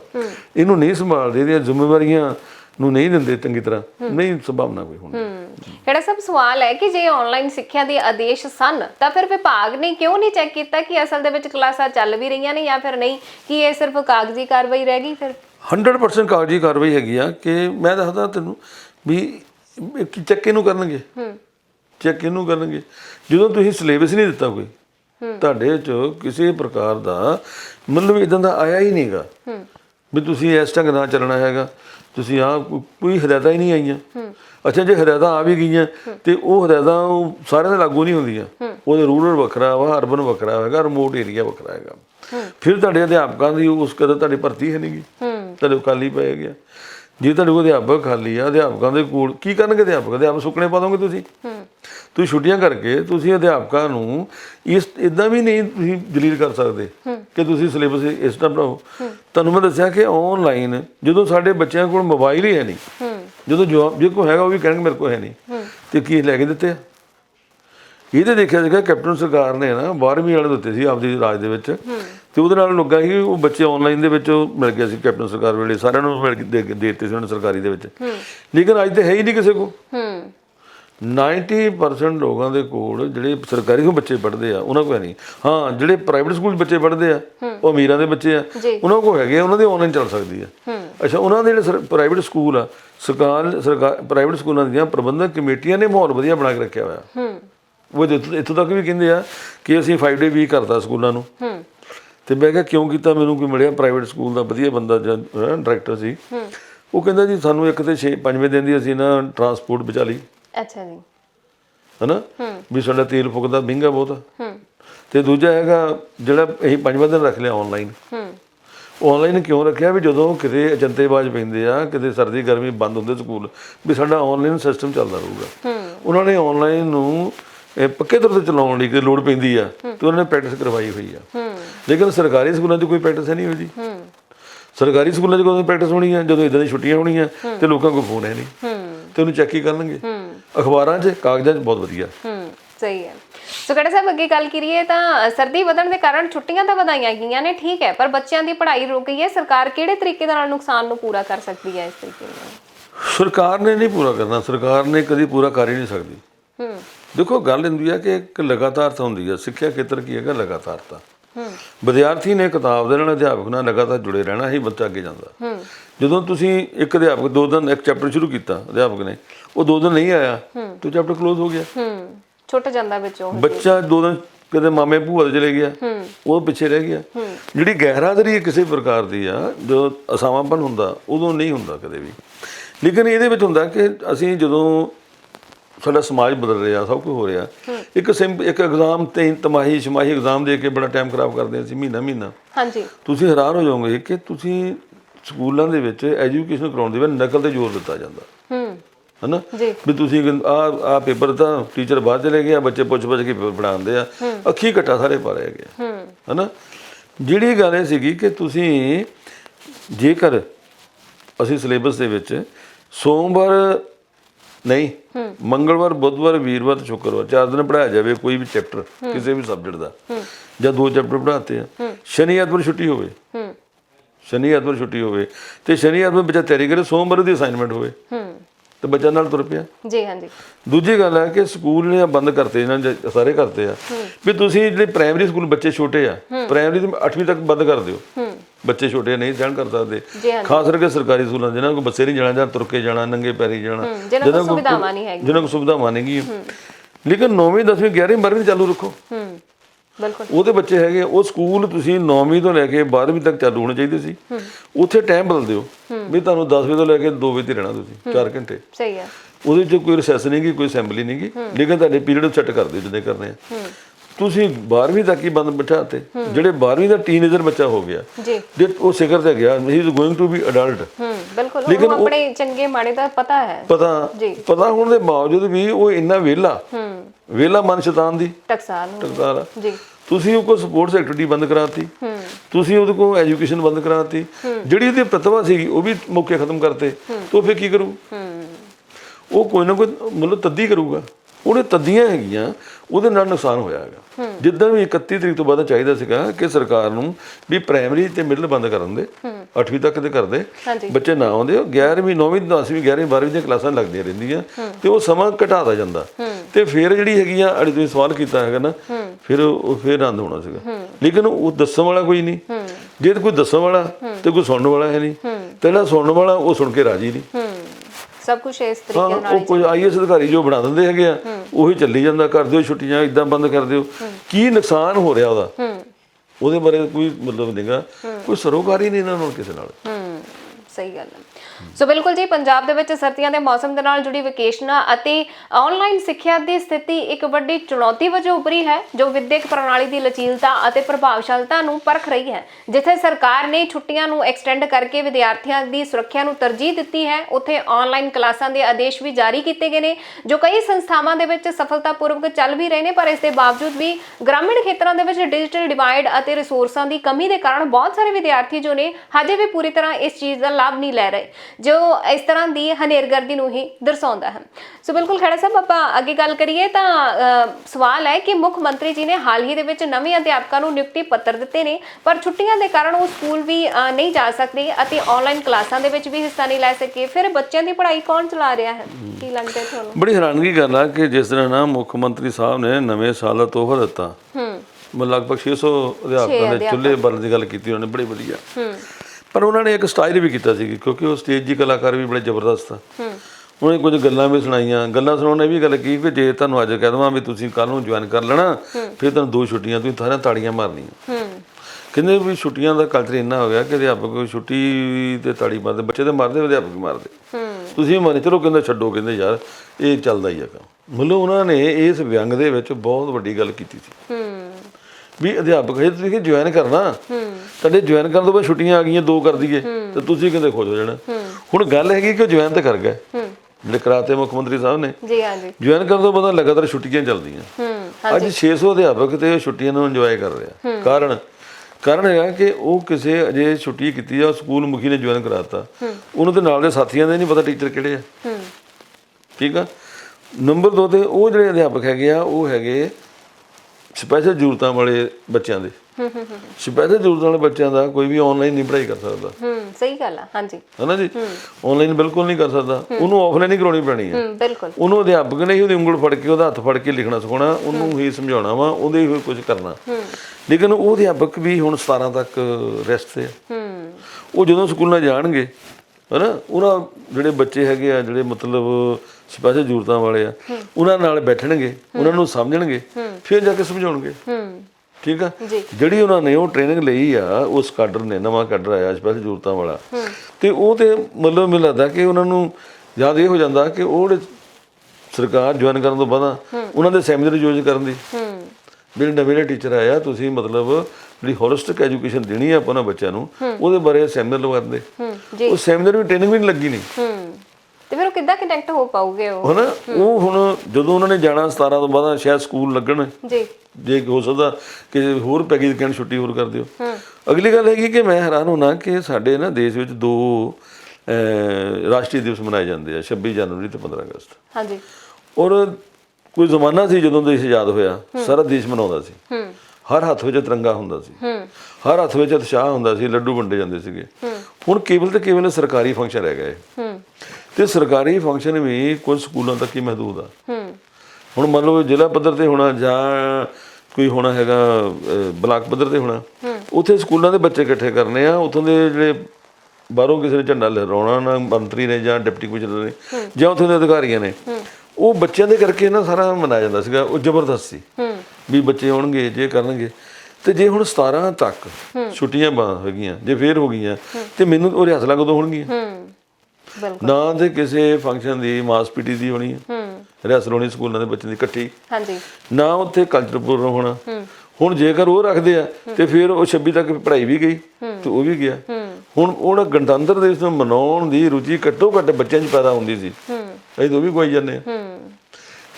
ਇਹਨੂੰ ਨਹੀਂ ਸੰਭਾਲਦੇ ਇਹਦੀਆਂ ਜ਼ਿੰਮੇਵਾਰੀਆਂ ਨੂੰ ਨਹੀਂ ਦਿੰਦੇ ਚੰਗੀ ਤਰ੍ਹਾਂ ਨਹੀਂ ਸੰਭਾਵਨਾ ਕੋਈ ਹੋਣੀ। ਕਿਹੜਾ ਸਭ ਸਵਾਲ ਹੈ ਕਿ ਜੇ ਆਨਲਾਈਨ ਸਿੱਖਿਆ ਦੇ ਆਦੇਸ਼ ਸਨ ਤਾਂ ਫਿਰ ਵਿਭਾਗ ਨੇ ਕਿਉਂ ਨਹੀਂ ਚੈੱਕ ਕੀਤਾ ਕਿ ਅਸਲ ਦੇ ਵਿੱਚ ਕਲਾਸਾਂ ਚੱਲ ਵੀ ਰਹੀਆਂ ਨੇ ਜਾਂ ਫਿਰ ਨਹੀਂ? ਕਿ ਇਹ ਸਿਰਫ ਕਾਗਜ਼ੀ ਕਾਰਵਾਈ ਰਹਿ ਗਈ ਫਿਰ? 100% ਕਾਗਜ਼ੀ ਕਾਰਵਾਈ ਹੈਗੀ ਆ ਕਿ ਮੈਂ ਦੱਸਦਾ ਤੈਨੂੰ ਵੀ ਚੈੱਕ ਇਹਨੂੰ ਕਰਨਗੇ। ਚੈੱਕ ਇਹਨੂੰ ਕਰਨਗੇ। ਜਦੋਂ ਤੁਸੀਂ ਸਿਲੇਬਸ ਨਹੀਂ ਦਿੱਤਾ ਕੋਈ ਤੁਹਾਡੇ ਚ ਕਿਸੇ ਪ੍ਰਕਾਰ ਦਾ ਮਤਲਬ ਇਦਾਂ ਦਾ ਆਇਆ ਹੀ ਨਹੀਂਗਾ। ਵੀ ਤੁਸੀਂ ਇਸ ਢੰਗ ਨਾਲ ਚੱਲਣਾ ਹੈਗਾ ਤੁਸੀਂ ਆ ਕੋਈ ਹਦਾਇਤਾਂ ਹੀ ਨਹੀਂ ਆਈਆਂ। ਅੱਛਾ ਜੇ ਹਦਾਇਤਾਂ ਆ ਵੀ ਗਈਆਂ ਤੇ ਉਹ ਹਦਾਇਤਾਂ ਉਹ ਸਾਰਿਆਂ ਦੇ ਲਾਗੂ ਨਹੀਂ ਹੁੰਦੀਆਂ। ਉਹਦੇ ਰੂਰਲ ਵੱਖਰਾ ਵਾ ਅਰਬਨ ਵੱਖਰਾ ਹੈਗਾ ਰਿਮੋਟ ਏਰੀਆ ਵੱਖਰਾ ਹੈਗਾ। ਫਿਰ ਤੁਹਾਡੇ ਅਧਿਆਪਕਾਂ ਦੀ ਉਸ ਕਦਰ ਤੁਹਾਡੀ ਭਰਤੀ ਹੈ ਨਹੀਂਗੀ ਤੁਹਾਡੇ ਖਾਲੀ ਪੈ ਗਿਆ। ਜੇ ਤੁਹਾਡੇ ਕੋਲ ਅਧਿਆਪਕ ਖਾਲੀ ਆ ਅਧਿਆਪਕਾਂ ਦੇ ਕੋਲ ਕੀ ਕਰਨਗੇ ਅਧਿਆਪਕ? ਅਧਿਆਪਕ ਸੁੱਕਣੇ ਪਾ ਦੋਗੇ ਤੁਸੀਂ? ਤੁਸੀਂ ਛੁੱਟੀਆਂ ਕਰਕੇ ਤੁਸੀਂ ਅਧਿਆਪਕਾਂ ਨੂੰ ਇਸ ਇਦਾਂ ਵੀ ਨਹੀਂ ਤੁਸੀਂ ਦਲੀਲ ਕਰ ਸਕਦੇ ਕਿ ਤੁਸੀਂ ਸਿਲੇਬਸ ਇਸ ਤਰ੍ਹਾਂ ਪੜਾਓ ਤੁਹਾਨੂੰ ਮੈਂ ਦੱਸਿਆ ਕਿ ਆਨਲਾਈਨ ਜਦੋਂ ਸਾਡੇ ਬੱਚਿਆਂ ਕੋਲ ਮੋਬਾਈਲ ਹੀ ਹੈ ਨਹੀਂ ਜਦੋਂ ਜਵਾਬ ਜੇ ਕੋਈ ਹੈਗਾ ਉਹ ਵੀ ਕਹਿਣਗੇ ਮੇਰੇ ਕੋਲ ਹੈ ਨਹੀਂ। ਤੇ ਕੀ ਲੈ ਕੇ ਦਿੱਤੇ? ਇਹਦੇ ਦੇਖਿਆ ਸੀਗਾ ਕੈਪਟਨ ਸਰਕਾਰ ਨੇ ਨਾ 12ਵੀਂ ਵਾਲੇ ਦਿੱਤੇ ਸੀ ਆਪਦੀ ਰਾਜ ਦੇ ਵਿੱਚ। ਤੇ ਉਹਦੇ ਨਾਲ ਲੱਗਾ ਸੀ ਉਹ ਬੱਚੇ ਆਨਲਾਈਨ ਦੇ ਵਿੱਚ ਮਿਲ ਗਿਆ ਸੀ ਕੈਪਟਨ ਸਰਕਾਰ ਵੇਲੇ ਸਾਰਿਆਂ ਨੂੰ ਮਿਲ ਕੇ ਦੇ ਦਿੱਤੇ ਸੀ ਉਹਨਾਂ ਸਰਕਾਰੀ ਦੇ ਵਿੱਚ। ਲੇਕਿਨ ਅੱਜ ਤੇ ਹੈ ਹੀ ਨਹੀਂ ਕਿਸੇ ਕੋ 90% ਲੋਕਾਂ ਦੇ ਕੋਲ ਜਿਹੜੇ ਸਰਕਾਰੀ ਸਕੂਲ ਬੱਚੇ ਪੜ੍ਹਦੇ ਆ ਉਹਨਾਂ ਕੋਲ ਨਹੀਂ। ਹਾਂ ਜਿਹੜੇ ਪ੍ਰਾਈਵੇਟ ਸਕੂਲ ਬੱਚੇ ਪੜ੍ਹਦੇ ਆ ਉਹ ਅਮੀਰਾਂ ਦੇ ਬੱਚੇ ਆ। ਉਹਨਾਂ ਕੋਲ ਹੈਗੇ ਉਹਨਾਂ ਦੇ ਆਨਲਾਈਨ ਚੱਲ ਸਕਦੀ ਆ। ਅੱਛਾ ਉਹਨਾਂ ਦੇ ਜਿਹੜੇ ਪ੍ਰਾਈਵੇਟ ਸਕੂਲ ਆ ਸਰਕਾਰ ਸਰਕਾਰ ਪ੍ਰਾਈਵੇਟ ਸਕੂਲਾਂ ਦੀਆਂ ਪ੍ਰਬੰਧਕ ਕਮੇਟੀਆਂ ਨੇ ਮਾਹੌਲ ਵਧੀਆ ਬਣਾ ਕੇ ਰੱਖਿਆ ਹੋਇਆ। ਹੂੰ। ਉਹ ਇੱਥੋਂ ਤੱਕ ਵੀ ਕਹਿੰਦੇ ਆ ਕਿ ਅਸੀਂ 5 ਡੇ ਵੀਕ ਕਰਤਾ ਸਕੂਲਾਂ ਨੂੰ। ਤੇ ਮੈਂ ਕਿਹਾ ਕਿਉਂ ਕੀਤਾ? ਮੈਨੂੰ ਕੋਈ ਮਿਲਿਆ ਪ੍ਰਾਈਵੇਟ ਸਕੂਲ ਦਾ ਵਧੀਆ ਬੰਦਾ ਜਾਂ ਡਾਇਰੈਕਟਰ ਸੀ। ਉਹ ਕਹਿੰਦਾ ਜੀ ਸਾਨੂੰ ਇੱਕ ਤੇ 6 ਪੰਜਵੇਂ ਦਿਨ ਦੀ ਅਸੀਂ ਨਾ ਟਰਾਂਸਪੋਰਟ ਬਚਾ ਲਈ। ਅੱਛਾ ਜੀ। ਹਨਾ? ਵੀ ਸਾਡਾ ਤੇਲ ਫੁਕਦਾ ਮਹਿੰਗਾ ਬਹੁਤ। ਹੂੰ। ਤੇ ਦੂਜਾ ਹੈਗਾ ਜਿਹੜਾ ਅਸੀਂ ਪੰਜਵਾਂ ਦਿਨ ਰੱਖ ਲਿਆ ਆਨਲਾਈਨ ਹੂੰ। ਆਨਲਾਈਨ ਕਿਉਂ ਰੱਖਿਆ? ਵੀ ਜਦੋਂ ਕਿਤੇ ਅਜੰਤੇਬਾਜ਼ ਪੈਂਦੇ ਆ ਕਿਤੇ ਸਰਦੀ ਗਰਮੀ ਬੰਦ ਹੁੰਦੇ ਸਕੂਲ ਵੀ ਸਾਡਾ ਆਨਲਾਈਨ ਸਿਸਟਮ ਚੱਲਦਾ ਰਹੂਗਾ। ਹੂੰ। ਉਹਨਾਂ ਨੇ ਆਨਲਾਈਨ ਨੂੰ ਇਹ ਪੱਕੇ ਤੌਰ ਤੇ ਚਲਾਉਣ ਲਈ ਕਿ ਲੋੜ ਪੈਂਦੀ ਆ ਤੇ ਉਹਨਾਂ ਨੇ ਪ੍ਰੈਕਟਿਸ ਕਰਵਾਈ ਹੋਈ ਆ। ਹੂੰ। ਲੇਕਿਨ ਸਰਕਾਰੀ ਸਕੂਲਾਂ 'ਚ ਕੋਈ ਪ੍ਰੈਕਟਿਸ ਨਹੀਂ ਹੋਈ ਜੀ। ਹੂੰ। ਸਰਕਾਰੀ ਸਕੂਲਾਂ 'ਚ ਕਦੋਂ ਪ੍ਰੈਕਟਿਸ ਹੋਣੀ ਆ? ਜਦੋਂ ਇਦਾਂ ਦੀ ਛੁੱਟੀਆਂ ਹੋਣੀਆਂ ਤੇ ਲੋਕਾਂ ਕੋਲ ਫੋਨ ਹੈ ਨਹੀਂ। ਹੂੰ। ਤੇ ਉਹਨੂੰ ਚੈੱਕ ਹੀ ਕਰਨਗੇ। ਹੂੰ। ਅਖਬਾਰਾਂ 'ਚ ਕਾਗਜ਼ਾਂ 'ਚ ਬਹੁਤ ਵਧੀਆ। ਹੂੰ ਸਹੀ ਹੈ। ਸੋ ਕਿਹੜਾ ਸਾਹਿਬ ਅੱਗੇ ਗੱਲ ਕਰੀਏ ਤਾਂ ਸਰਦੀ ਵਧਣ ਦੇ ਕਾਰਨ ਛੁੱਟੀਆਂ ਤਾਂ ਵਧਾਈਆਂ ਗਈਆਂ ਨੇ ਠੀਕ ਹੈ ਪਰ ਬੱਚਿਆਂ ਦੀ ਪੜ੍ਹਾਈ ਰੁਕ ਗਈ ਹੈ। ਸਰਕਾਰ ਕਿਹੜੇ ਤਰੀਕੇ ਨਾਲ ਨੁਕਸਾਨ ਨੂੰ ਪੂਰਾ ਕਰ ਸਕਦੀ ਹੈ ਇਸ ਤਰੀਕੇ ਨਾਲ? ਸਰਕਾਰ ਨੇ ਨਹੀਂ ਪੂਰਾ ਕਰਨਾ। ਸਰਕਾਰ ਨੇ ਕਦੀ ਪੂਰਾ ਕਰ ਹੀ ਨਹੀਂ ਸਕਦੀ। ਹੂੰ। ਦੇਖੋ ਗੱਲ ਹੁੰਦੀ ਆ ਕਿ ਇੱਕ ਲਗਾਤਾਰਤਾ ਹੁੰਦੀ ਆ ਸਿੱਖਿਆ ਖੇਤਰ ਕੀ ਹੈਗਾ? ਲਗਾਤਾਰਤਾ ਹੂੰ। ਵਿਦਿਆਰਥੀ ਨੇ ਕਿਤਾਬ ਦੇ ਨਾਲ ਅਧਿਆਪਕ ਨਾਲ ਲਗਾਤਾਰ ਜੁੜੇ ਰਹਿਣਾ ਹੀ ਬੱਚਾ ਅੱਗੇ ਜਾਂਦਾ। ਹੂੰ। ਜਦੋਂ ਤੁਸੀਂ ਇੱਕ ਅਧਿਆਪਕ ਦੋ ਦਿਨ ਇੱਕ ਚੈਪਟਰ ਸ਼ੁਰੂ ਕੀਤਾ ਅਧਿਆਪਕ ਨੇ ਉਹ ਦੋ ਦਿਨ ਨਹੀਂ ਆਇਆ। ਤੇ ਚੈਪਟਰ ਕਲੋਜ਼ ਹੋ ਗਿਆ। ਹੂੰ ਛੁੱਟ ਜਾਂਦਾ ਵਿੱਚੋਂ ਬੱਚਾ ਦੋ ਦਿਨ ਕਦੇ ਮਾਮੇ ਭੂਆ ਦੇ ਚਲੇ ਗਿਆ। ਉਹ ਪਿੱਛੇ ਰਹਿ ਗਿਆ। ਜਿਹੜੀ ਗੈਰਹਾਜ਼ਰੀ ਕਿਸੇ ਪ੍ਰਕਾਰ ਦੀ ਆ ਜੋ ਅਸਾਵਾਂਪਨ ਹੁੰਦਾ ਉਦੋਂ ਨਹੀਂ ਹੁੰਦਾ ਕਦੇ ਵੀ। ਲੇਕਿਨ ਇਹਦੇ ਵਿੱਚ ਹੁੰਦਾ ਕਿ ਅਸੀਂ ਜਦੋਂ ਸਾਡਾ ਸਮਾਜ ਬਦਲ ਰਿਹਾ ਸਭ ਕੁਝ ਹੋ ਰਿਹਾ ਇੱਕ ਸਿੰਪ ਇੱਕ ਐਗਜ਼ਾਮ ਤੇ ਤਮਾਹੀ ਛਮਾਹੀ ਐਗਜ਼ਾਮ ਦੇ ਕੇ ਬੜਾ ਟਾਈਮ ਖਰਾਬ ਕਰਦੇ ਸੀ ਮਹੀਨਾ ਮਹੀਨਾ। ਹਾਂਜੀ। ਤੁਸੀਂ ਹੈਰਾਨ ਹੋ ਜਾਓਗੇ ਕਿ ਤੁਸੀਂ ਸਕੂਲਾਂ ਦੇ ਵਿੱਚ ਐਜੂਕੇਸ਼ਨ ਕਰਾਉਣ ਦੇ ਵਿੱਚ ਨਕਲ ਤੇ ਜ਼ੋਰ ਦਿੱਤਾ ਜਾਂਦਾ। ਹੂੰ। ਹਨਾ? ਵੀ ਤੁਸੀਂ ਆ ਆ ਪੇਪਰ ਤਾਂ ਟੀਚਰ ਬਾਹਰ ਚਲੇ ਗਿਆ ਬੱਚੇ ਪੁੱਛ ਪੁੱਛ ਕੇ ਪੇਪਰ ਪੜਾਉਂਦੇ ਆ। ਅੱਖੀ ਘੱਟਾ ਸਾਰੇ ਪਾ ਰਹੇ ਹੈਗੇ ਹੂੰ। ਹਨਾ? ਜਿਹੜੀ ਗੱਲ ਇਹ ਸੀਗੀ ਕਿ ਤੁਸੀਂ ਜੇਕਰ ਅਸੀਂ ਸਿਲੇਬਸ ਦੇ ਵਿੱਚ ਸੋਮਵਾਰ ਨਹੀਂ ਮੰਗਲਵਾਰ ਬੁੱਧਵਾਰ ਵੀਰਵਾਰ ਸ਼ੁੱਕਰਵਾਰ ਚਾਰ ਦਿਨ ਪੜਾਇਆ ਜਾਵੇ ਕੋਈ ਵੀ ਚੈਪਟਰ ਕਿਸੇ ਵੀ ਸਬਜੈਕਟ ਦਾ ਜਾਂ ਦੋ ਚੈਪਟਰ ਪੜਾਤੇ ਆ। ਸ਼ਨੀ ਐਤਵਾਰ ਛੁੱਟੀ ਹੋਵੇ। ਸ਼ਨੀ ਐਤਵਾਰ ਛੁੱਟੀ ਹੋਵੇ। ਤੇ ਸ਼ਨੀ ਐਤਵਾਰ ਬੱਚਾ ਤਿਆਰੀ ਕਰੇ ਸੋਮਵਾਰ ਦੀ ਅਸਾਈਨਮੈਂਟ ਹੋਵੇ। ਤੇ ਬੱਚਾ ਨਾਲ ਤੁਰ ਪਿਆ। ਜੀ ਹਾਂਜੀ। ਦੂਜੀ ਗੱਲ ਹੈ ਕਿ ਸਕੂਲ ਨੇ ਬੰਦ ਕਰਤੇ ਇਹਨਾਂ ਨੇ ਸਾਰੇ ਕਰਤੇ ਆ। ਵੀ ਤੁਸੀਂ ਜਿਹੜੇ ਪ੍ਰਾਇਮਰੀ ਸਕੂਲ ਬੱਚੇ ਛੋਟੇ ਆ ਪ੍ਰਾਇਮਰੀ ਤੇ 8ਵੀਂ ਤੱਕ ਬੰਦ ਕਰ ਦਿਓ। ਬੱਚੇ ਛੋਟੇ ਨਹੀਂ ਸਹਿਣ ਕਰ ਸਕਦੇ। ਖਾਸ ਕਰਕੇ ਸਰਕਾਰੀ ਸਕੂਲਾਂ ਜਿਹਨਾਂ ਕੋਲ ਬੱਸੇ ਨਹੀਂ ਜਾਣਾ ਜਾਂ ਤੁਰ ਕੇ ਜਾਣਾ ਨੰਗੇ ਪੈਰੀ ਜਾਣਾ। ਜਿਹਨਾਂ ਕੋਲ ਸੁਵਿਧਾਵਾਂ ਨਹੀਂ ਹੈਗੀਆਂ। ਜਿਹਨਾਂ ਕੋਲ ਸੁਵਿਧਾਵਾਂ ਨਹੀਂ ਲੇਕਿਨ 9ਵੀਂ 10ਵੀਂ 11ਵੀਂ 12ਵੀਂ ਚਾਲੂ ਰੱਖੋ। ਹੂੰ। ਬਿਲਕੁਲ। ਉਹਦੇ ਬੱਚੇ ਹੈਗੇ ਉਹ ਸਕੂਲ ਤੁਸੀਂ 9ਵੀਂ ਤੋਂ ਲੈ ਕੇ 12ਵੀਂ ਤੱਕ ਚਾਲੂ ਹੋਣੇ ਚਾਹੀਦੇ ਸੀ। ਉੱਥੇ ਟਾਈਮ ਬਦਲ ਦਿਓ। ਵੀ ਤੁਹਾਨੂੰ 10 ਵਜੇ ਤੋਂ ਲੈ ਕੇ 2 ਵਜੇ ਤੱਕ ਰਹਿਣਾ ਤੁਸੀਂ 4 ਘੰਟੇ। ਸਹੀ ਹੈ ਉਹਦੇ 'ਚ ਕੋਈ ਰਿਸੈਸ ਨਹੀਂ ਗੀ ਕੋਈ ਅਸੈਂਬਲੀ ਨਹੀਂ ਗੀ। ਲੇਕਿਨ ਤੁਹਾਡੇ ਪੀਰੀਅਡ ਸੈੱਟ ਕਰ ਦਿਓ ਜਿੱਦਾਂ ਕਰਨੇ ਆ। ਤੁਸੀਂ 12ਵੀਂ ਤੱਕ ਹੀ ਬੰਦ ਬਿਠਾਤੇ ਜਿਹੜੇ 12ਵੀਂ ਦਾ ਟੀਨੇਜਰ ਬੱਚਾ ਹੋ ਗਿਆ ਜੀ। ਜੇ ਉਹ ਸਿਖਰ ਤੇ ਗਿਆ ਹੀ is going to be adult ਹੂੰ ਬਿਲਕੁਲ। ਉਹਨੂੰ ਆਪਣੇ ਚੰਗੇ ਮਾੜੇ ਦਾ ਪਤਾ ਹੈ। ਪਤਾ ਜੀ। ਪਤਾ ਹੋਣ ਦੇ ਬਾਵਜੂਦ ਵੀ ਉਹ ਇੰਨਾ ਵਿਹਲਾ। ਹੂੰ। ਵਿਹਲਾ ਮਨ ਸ਼ੈਤਾਨ ਦੀ। ਟਕਸਾਲ ਟਕਸਾਲ ਜੀ। ਤੁਸੀਂ ਉਹ ਕੋ ਸਪੋਰਟਸ ਐਕਟੀਵਿਟੀ ਬੰਦ ਕਰਾਤੀ। ਹੂੰ। ਤੁਸੀਂ ਉਹਦੇ ਕੋ ਐਜੂਕੇਸ਼ਨ ਬੰਦ ਕਰਾਤੀ। ਜਿਹੜੀ ਉਹਦੀ ਪ੍ਰਤਿਭਾ ਸੀਗੀ ਉਹ ਵੀ ਮੌਕੇ ਖਤਮ ਕਰਤੇ। ਤਾਂ ਫਿਰ ਕੀ ਕਰੂ? ਹੂੰ। ਉਹ ਕੋਈ ਨਾ ਕੋਈ ਮਤਲਬ ਤੱਦੀ ਕਰੂਗਾ। ਉਹਨੇ ਤੱਦੀਆਂ ਹੈਗੀਆਂ ਉਹਦੇ ਨਾਲ ਨੁਕਸਾਨ ਹੋਇਆ ਹੈਗਾ। ਜਿੱਦਾਂ ਵੀ 31 ਤਰੀਕ ਤੋਂ ਬਾਅਦ ਚਾਹੀਦਾ ਸੀਗਾ ਕਿ ਸਰਕਾਰ ਨੂੰ ਵੀ ਪ੍ਰਾਇਮਰੀ ਤੇ ਮਿਡਲ ਬੰਦ ਕਰਨ ਦੇ 8ਵੀਂ ਤੱਕ ਦੇ ਕਰਦੇ। ਬੱਚੇ ਨਾ ਆਉਂਦੇ ਉਹ 11ਵੀਂ 9ਵੀਂ 10ਵੀਂ 11ਵੀਂ 12ਵੀਂ ਦੀਆਂ ਕਲਾਸਾਂ ਲੱਗਦੀਆਂ ਰਹਿੰਦੀਆਂ ਤੇ ਉਹ ਸਮਾਂ ਘਟਾਦਾ ਜਾਂਦਾ। ਤੇ ਫਿਰ ਜਿਹੜੀ ਹੈਗੀ ਆ ਅੜੀ ਤੁਸੀਂ ਸਵਾਲ ਕੀਤਾ ਹੈਗਾ ਨਾ ਫਿਰ ਉਹ ਫਿਰ ਆਨੰਦ ਹੋਣਾ ਸੀਗਾ। ਲੇਕਿਨ ਉਹ ਦੱਸਣ ਵਾਲਾ ਕੋਈ ਨਹੀਂ। ਜੇ ਕੋਈ ਦੱਸਣ ਵਾਲਾ ਤੇ ਕੋਈ ਸੁਣਨ ਵਾਲਾ ਹੈ ਨਹੀਂ। ਤੇ ਜਿਹੜਾ ਸੁਣਨ ਵਾਲਾ ਉਹ ਸੁਣ ਕੇ ਰਾਜੀ ਨਹੀਂ। ਸਭ ਕੁਝ ਇਸ ਤਰੀਕੇ ਨਾਲ ਉਹ ਕੋਈ ਆਈਐਸ ਅਧਿਕਾਰੀ ਜੋ ਬਣਾ ਦਿੰਦੇ ਹੈਗੇ ਆ ਉਹੀ ਚੱਲੀ ਜਾਂਦਾ ਕਰ ਦਿਓ ਛੁੱਟੀਆਂ ਇਦਾਂ ਬੰਦ ਕਰ ਦਿਓ। ਕੀ ਨੁਕਸਾਨ ਹੋ ਰਿਹਾ ਉਹਦਾ? ਉਹਦੇ ਬਾਰੇ ਕੋਈ ਮਤਲਬ ਨਹੀਂਗਾ ਕੋਈ ਸਰੋਕਾਰੀ ਨਹੀਂ ਇਹਨਾਂ ਨੂੰ ਕਿਸੇ ਨਾਲ। ਹੂੰ। ਸਹੀ ਗੱਲ ਹੈ। ਸੋ ਬਿਲਕੁਲ ਜੀ, ਪੰਜਾਬ ਦੇ ਵਿੱਚ ਸਰਦੀਆਂ ਦੇ ਮੌਸਮ ਦੇ ਨਾਲ ਜੁੜੀ ਵਿਕੇਸ਼ਨਾਂ ਅਤੇ ਆਨਲਾਈਨ ਸਿੱਖਿਆ ਦੀ ਸਥਿਤੀ ਇੱਕ ਵੱਡੀ ਚੁਣੌਤੀ ਵਜੋਂ ਉਭਰੀ ਹੈ, ਜੋ ਵਿਦਿਅਕ ਪ੍ਰਣਾਲੀ ਦੀ ਲਚੀਲਤਾ ਅਤੇ ਪ੍ਰਭਾਵਸ਼ਾਲਤਾ ਨੂੰ ਪਰਖ ਰਹੀ ਹੈ। ਜਿੱਥੇ ਸਰਕਾਰ ਨੇ ਛੁੱਟੀਆਂ ਨੂੰ ਐਕਸਟੈਂਡ ਕਰਕੇ ਵਿਦਿਆਰਥੀਆਂ ਦੀ ਸੁਰੱਖਿਆ ਨੂੰ ਤਰਜੀਹ ਦਿੱਤੀ ਹੈ, ਉੱਥੇ ਆਨਲਾਈਨ ਕਲਾਸਾਂ ਦੇ ਆਦੇਸ਼ ਵੀ ਜਾਰੀ ਕੀਤੇ ਗਏ ਨੇ, ਜੋ ਕਈ ਸੰਸਥਾਵਾਂ ਦੇ ਵਿੱਚ ਸਫਲਤਾਪੂਰਵਕ ਚੱਲ ਵੀ ਰਹੇ ਨੇ, ਪਰ ਇਸ ਦੇ ਬਾਵਜੂਦ ਵੀ ਗ੍ਰਾਮੀਣ ਖੇਤਰਾਂ ਦੇ ਵਿੱਚ ਡਿਜੀਟਲ ਡਿਵਾਈਡ ਅਤੇ ਰਿਸੋਰਸਾਂ ਦੀ ਕਮੀ ਦੇ ਕਾਰਨ ਬਹੁਤ ਸਾਰੇ ਵਿਦਿਆਰਥੀ ਜੋ ਨੇ, ਹਜੇ ਵੀ ਪੂਰੀ ਤਰ੍ਹਾਂ ਇਸ ਚੀਜ਼ ਦਾ ਲਾਭ ਨਹੀਂ ਲੈ ਰਹੇ। ਜੋ ਇਸ ਤਰ੍ਹਾਂ ਦੀ ਹਨੇਰਗਰਦੀ ਨੂੰ ਹੀ ਦਰਸਾਉਂਦਾ ਹੈ। ਸੋ ਬਿਲਕੁਲ ਖੜਾ ਸਾਹਿਬ ਆਪਾਂ ਅੱਗੇ ਗੱਲ ਕਰੀਏ ਤਾਂ ਸਵਾਲ ਹੈ ਕਿ ਮੁੱਖ ਮੰਤਰੀ ਜੀ ਨੇ ਹਾਲ ਹੀ ਦੇ ਵਿੱਚ ਨਵੇਂ ਅਧਿਆਪਕਾਂ ਨੂੰ ਨਿਯੁਕਤੀ ਪੱਤਰ ਦਿੱਤੇ ਨੇ ਪਰ ਛੁੱਟੀਆਂ ਦੇ ਕਾਰਨ ਉਹ ਸਕੂਲ ਵੀ ਨਹੀਂ ਜਾ ਸਕਦੇ ਅਤੇ ਆਨਲਾਈਨ ਕਲਾਸਾਂ ਦੇ ਵਿੱਚ ਵੀ ਹਿੱਸਾ ਨਹੀਂ ਲੈ ਸਕੇ। ਫਿਰ ਬੱਚਿਆਂ ਦੀ ਪੜ੍ਹਾਈ ਕੌਣ ਚਲਾ ਰਿਹਾ ਹੈ? ਕੀ ਲੱਗਦਾ ਤੁਹਾਨੂੰ? ਬੜੀ ਹੈਰਾਨਗੀ ਗੱਲ ਆ ਕਿ ਜਿਸ ਤਰ੍ਹਾਂ ਨਾ ਮੁੱਖ ਮੰਤਰੀ ਸਾਹਿਬ ਨੇ ਨਵੇਂ ਸਾਲ ਦਾ ਤੋਹਫਾ ਦਿੱਤਾ। ਹੂੰ। ਮੈਂ ਲਗਭਗ 600 ਅਧਿਆਪਕਾਂ ਦੇ ਚੁੱਲ੍ਹੇ ਬਰਨ ਦੀ ਗੱਲ ਕੀਤੀ ਉਹਨੇ ਬੜੀ ਵਧੀਆ। ਹੂੰ। ਪਰ ਉਹਨਾਂ ਨੇ ਇੱਕ ਸਟਾਈਲ ਵੀ ਕੀਤਾ ਸੀ ਕਿਉਂਕਿ ਉਹ ਸਟੇਜ ਦੀ ਕਲਾਕਾਰ ਵੀ ਬੜੇ ਜ਼ਬਰਦਸਤ ਆ। ਹੂੰ। ਉਹਨੇ ਕੁਝ ਗੱਲਾਂ ਵੀ ਸੁਣਾਈਆਂ। ਗੱਲਾਂ ਸੁਣਾਉਣ ਨੇ ਵੀ ਗੱਲ ਕੀ ਕਿ ਜੇ ਤੁਹਾਨੂੰ ਅੱਜ ਕਹਿ ਦਵਾਂ ਵੀ ਤੁਸੀਂ ਕੱਲ ਨੂੰ ਜੁਆਇਨ ਕਰ ਲੈਣਾ ਫਿਰ ਤੁਹਾਨੂੰ ਦੋ ਛੁੱਟੀਆਂ ਤੁਸੀਂ ਸਾਰਿਆਂ ਤਾੜੀਆਂ ਮਾਰਨੀਆਂ। ਹੂੰ। ਕਹਿੰਦੇ ਵੀ ਛੁੱਟੀਆਂ ਦਾ ਕਲਚਰ ਇੰਨਾ ਹੋ ਗਿਆ ਕਿ ਅਧਿਆਪਕ ਕੋਈ ਛੁੱਟੀ ਤੇ ਤਾੜੀ ਮਾਰਦੇ ਬੱਚੇ ਤੇ ਮਾਰਦੇ ਅਧਿਆਪਕ ਵੀ ਮਾਰਦੇ। ਹੂੰ। ਤੁਸੀਂ ਮੰਨ ਚਲੋ ਕਹਿੰਦੇ ਛੱਡੋ ਕਹਿੰਦੇ ਯਾਰ ਇਹ ਚੱਲਦਾ ਹੀ ਆ ਕੰਮ। ਮਤਲਬ ਉਹਨਾਂ ਨੇ ਇਸ ਵਿਅੰਗ ਦੇ ਵਿੱਚ ਬਹੁਤ ਵੱਡੀ ਗੱਲ ਕੀਤੀ ਸੀ। ਹੂੰ। ਵੀ ਅਧਿਆਪਕ ਜੇ ਤੁਸੀਂ ਜੁਆਇਨ ਕਰਨਾ ਤੁਹਾਡੇ ਜੁਆਇਨ ਕਰਨ ਤੋਂ ਬਾਅਦ ਛੁੱਟੀਆਂ ਆ ਗਈਆਂ ਦੋ ਕਰ ਦਈਏ ਤੇ ਤੁਸੀਂ ਕਹਿੰਦੇ ਖੁਸ਼ ਹੋ ਜਾਣਾ। ਹੁਣ ਗੱਲ ਹੈਗੀ ਕਿ ਜੁਆਇਨ ਤਾਂ ਕਰ ਗਏ। ਹੂੰ। ਜਿਹੜੇ ਕਰਾਤੇ ਮੁੱਖ ਮੰਤਰੀ ਸਾਹਿਬ ਨੇ। ਜੀ ਹਾਂਜੀ ਜੁਆਇਨ ਕਰਨ ਤੋਂ ਬਾਅਦ ਲਗਾਤਾਰ ਛੁੱਟੀਆਂ ਚੱਲਦੀਆਂ। ਹੂੰ ਅੱਜ 600 ਅਧਿਆਪਕ ਤੇ ਛੁੱਟੀਆਂ ਨੂੰ ਇੰਜੋਏ ਕਰ ਰਿਹਾ। ਕਾਰਨ ਕਾਰਨ ਹੈਗਾ ਕਿ ਉਹ ਕਿਸੇ ਅਜੇ ਛੁੱਟੀ ਕੀਤੀ ਆ ਸਕੂਲ ਮੁਖੀ ਨੇ ਜੁਆਇਨ ਕਰਾਤਾ। ਉਹਨਾਂ ਦੇ ਨਾਲ ਦੇ ਸਾਥੀਆਂ ਦੇ ਨਹੀਂ ਪਤਾ ਟੀਚਰ ਕਿਹੜੇ ਆ। ਹੂੰ। ਠੀਕ ਆ? ਨੰਬਰ 2 ਤੇ ਉਹ ਜਿਹੜੇ ਅਧਿਆਪਕ ਹੈਗੇ ਆ ਉਹ ਹੈਗੇ ਸਪੈਸ਼ਲ ਜ਼ਰੂਰਤਾਂ ਵਾਲੇ ਬੱਚਿਆਂ ਦੇ। ਹੂੰ ਹੂੰ ਹੂੰ ਸਪੈਸ਼ਲ ਜ਼ਰੂਰਤਾਂ ਵਾਲੇ ਬੱਚਿਆਂ ਦਾ ਕੋਈ ਵੀ ਆਨਲਾਈਨ ਨਹੀਂ ਪੜ੍ਹਾਈ ਕਰ ਸਕਦਾ। ਹੂੰ ਸਹੀ ਗੱਲ ਆ ਹਾਂਜੀ। ਹੈਨਾ ਜੀ? ਆਨਲਾਈਨ ਬਿਲਕੁਲ ਨਹੀਂ ਕਰ ਸਕਦਾ। ਉਹਨੂੰ ਆਫਲਾਈਨ ਹੀ ਕਰਾਉਣੀ ਪੈਣੀ ਹੈ ਹੂੰ ਬਿਲਕੁਲ। ਉਹਨੂੰ ਅਧਿਆਪਕ ਨੇ ਹੀ ਉਹਦੀ ਉਂਗਲ ਫੜ ਕੇ ਉਹਦਾ ਹੱਥ ਫੜ ਕੇ ਲਿਖਣਾ ਸਿਖਾਉਣਾ ਉਹਨੂੰ ਹੀ। ਸਮਝਾਉਣਾ ਵਾ ਉਹਦੇ ਹੀ ਕੁਝ ਕਰਨਾ। ਲੇਕਿਨ ਉਹ ਅਧਿਆਪਕ ਵੀ ਹੁਣ 17 ਤੱਕ ਰੈਸਟ ਤੇ ਹੂੰ। ਉਹ ਜਦੋਂ ਸਕੂਲਾਂ ਜਾਣਗੇ ਹਨਾ ਉਹਨਾਂ ਜਿਹੜੇ ਬੱਚੇ ਹੈਗੇ ਆ ਜਿਹੜੇ ਮਤਲਬ ਸਪੈਸ਼ਲ ਜ਼ਰੂਰਤਾਂ ਵਾਲੇ ਆ ਉਹਨਾਂ ਨਾਲ ਬੈਠਣਗੇ ਉਹਨਾਂ ਨੂੰ ਸਮਝਣਗੇ ਫਿਰ ਜਾ ਕੇ ਸਮਝਾਉਣਗੇ। ਹੂੰ। ਠੀਕ ਆ? ਜਿਹੜੀ ਉਹਨਾਂ ਨੇ ਉਹ ਟ੍ਰੇਨਿੰਗ ਲਈ ਆ ਉਸ ਕਾਡਰ ਨੇ ਨਵਾਂ ਕਾਡਰ ਆਇਆ ਸਪੈਸ਼ਲ ਜ਼ਰੂਰਤਾਂ ਵਾਲਾ। ਤੇ ਉਹ ਤੇ ਮਤਲਬ ਮੈਨੂੰ ਲੱਗਦਾ ਕਿ ਉਹਨਾਂ ਨੂੰ ਯਾਦ ਇਹ ਹੋ ਜਾਂਦਾ ਕਿ ਉਹ ਸਰਕਾਰ ਜੁਆਇਨ ਕਰਨ ਤੋਂ ਬਾਅਦ ਉਹਨਾਂ ਦੇ ਸੈਮੀਨਾਰ ਯੂਜ਼ ਕਰਨ ਦੀ। ਹੂੰ। ਜਿਹੜੇ ਨਵੇਂ ਟੀਚਰ ਆਇਆ ਤੁਸੀਂ ਮਤਲਬ ਜਿਹੜੀ ਹੋਲਿਸਟਿਕ ਐਜੂਕੇਸ਼ਨ ਦੇਣੀ ਆ ਆਪਾਂ ਉਹਨਾਂ ਬੱਚਿਆਂ ਨੂੰ ਉਹਦੇ ਬਾਰੇ ਸੈਮੀਨਾਰ ਲਗਾਉਂਦੇ ਹੂੰ ਜੀ। ਉਹ ਸੈਮੀਨਾਰ ਵੀ ਟ੍ਰੇਨਿੰਗ ਵੀ ਨਹੀਂ ਲੱਗੀ ਨਹੀਂ ਹੂੰ। ਤੇ ਫਿਰ ਉਹ ਕਿੱਦਾਂ ਕਨੈਕਟ ਹੋ ਪਾਉਗੇ ਉਹ? ਹਨਾ? ਉਹ ਹੁਣ ਜਦੋਂ ਉਹਨਾਂ ਨੇ ਜਾਣਾ 17 ਤੋਂ ਬਾਅਦ ਸ਼ਾਇਦ ਸਕੂਲ ਲੱਗਣ। ਜੀ। ਜੇ ਹੋ ਸਕਦਾ ਕਿ ਹੋਰ ਪੈ ਗਈ ਕਹਿਣ ਛੁੱਟੀ ਹੋਰ ਕਰ ਦਿਓ। ਅਗਲੀ ਗੱਲ ਹੈਗੀ ਕਿ ਮੈਂ ਹੈਰਾਨ ਹੋਣਾ ਕਿ ਸਾਡੇ ਨਾ ਦੇਸ਼ ਵਿੱਚ ਦੋ ਰਾਸ਼ਟਰੀ ਦਿਵਸ ਮਨਾਏ ਜਾਂਦੇ ਆ 26 ਜਨਵਰੀ ਤੇ 15 ਅਗਸਤ। ਹਾਂਜੀ। ਔਰ ਕੋਈ ਜ਼ਮਾਨਾ ਸੀ ਜਦੋਂ ਦੇਸ਼ ਆਜ਼ਾਦ ਹੋਇਆ? ਸਾਰਾ ਦੇਸ਼ ਮਨਾਉਂਦਾ ਸੀ। ਹਰ ਹੱਥ ਵਿੱਚ ਤਿਰੰਗਾ ਹੁੰਦਾ ਸੀ। ਹਰ ਹੱਥ ਵਿੱਚ ਉਤਸ਼ਾਹ ਹੁੰਦਾ ਸੀ ਲੱਡੂ ਵੰਡੇ ਜਾਂਦੇ ਸੀਗੇ। ਹੁਣ ਕੇਵਲ ਤੇ ਕੇਵਲ ਸਰਕਾਰੀ ਫੰਕਸ਼ਨ ਰਹਿ ਗਏ। ਤੇ ਸਰਕਾਰੀ ਫੰਕਸ਼ਨ ਵੀ ਕੁਝ ਸਕੂਲਾਂ ਤੱਕ ਹੀ ਮਹਦੂਦ ਆ। ਹੂੰ। ਹੁਣ ਮੰਨ ਲਓ ਜ਼ਿਲ੍ਹਾ ਪੱਧਰ ਤੇ ਹੋਣਾ ਜਾਂ ਕੋਈ ਹੋਣਾ ਹੈਗਾ ਬਲਾਕ ਪੱਧਰ ਤੇ ਹੋਣਾ ਉੱਥੇ ਸਕੂਲਾਂ ਦੇ ਬੱਚੇ ਇਕੱਠੇ ਕਰਨੇ ਆ ਉੱਥੋਂ ਦੇ ਜਿਹੜੇ ਬਾਹਰੋਂ ਕਿਸੇ ਨੇ ਝੰਡਾ ਲਹਿਰਾਉਣਾ ਨਾ ਮੰਤਰੀ ਨੇ ਜਾਂ ਡਿਪਟੀ ਕਮਿਸ਼ਨਰ ਨੇ ਜਾਂ ਉੱਥੋਂ ਦੇ ਅਧਿਕਾਰੀਆਂ ਨੇ ਉਹ ਬੱਚਿਆਂ ਦੇ ਕਰਕੇ ਨਾ ਸਾਰਾ ਮਨਾਇਆ ਜਾਂਦਾ ਸੀਗਾ ਉਹ ਜ਼ਬਰਦਸਤ ਸੀ। ਵੀ ਬੱਚੇ ਆਉਣਗੇ ਜੇ ਕਰਨਗੇ। ਤੇ ਜੇ ਹੁਣ 17 ਤੱਕ ਛੁੱਟੀਆਂ ਬੰਦ ਹੋ ਗਈਆਂ ਜੇ ਫੇਰ ਹੋ ਗਈਆਂ ਤੇ ਮੈਨੂੰ ਉਹ ਰਿਹਰਸਲਾਂ ਕਦੋਂ ਹੋਣਗੀਆਂ? ਨਾ ਤੇ ਕਿਸੇ ਫੰਕਸ਼ਨ ਦੀ ਮਾਸ ਪੀਟੀ ਦੀ ਹੋਣੀ ਹੈ। ਹੂੰ ਰਿਆਸਲੋਨੀ ਸਕੂਲਾਂ ਦੇ ਬੱਚਿਆਂ ਦੀ ਇਕੱਠੀ। ਹਾਂਜੀ। ਨਾ ਉੱਥੇ ਕਲਚਰ ਪ੍ਰੋਗਰਾਮ ਹੋਣਾ। ਹੁਣ ਜੇਕਰ ਉਹ ਰੱਖਦੇ ਆ ਤੇ ਫਿਰ ਉਹ 26 ਤੱਕ ਪੜ੍ਹਾਈ ਵੀ ਗਈ ਤੇ ਉਹ ਵੀ ਗਿਆ। ਹੁਣ ਉਹਦਾ ਗਣਤੰਤਰ ਦਿਵਸ ਨੂੰ ਮਨਾਉਣ ਦੀ ਰੁਚੀ ਘੱਟੋ ਘੱਟ ਬੱਚਿਆਂ 'ਚ ਪੈਦਾ ਹੁੰਦੀ ਸੀ। ਅਸੀਂ ਉਹ ਵੀ ਕੋਈ ਜਾਂਦੇ ਆ।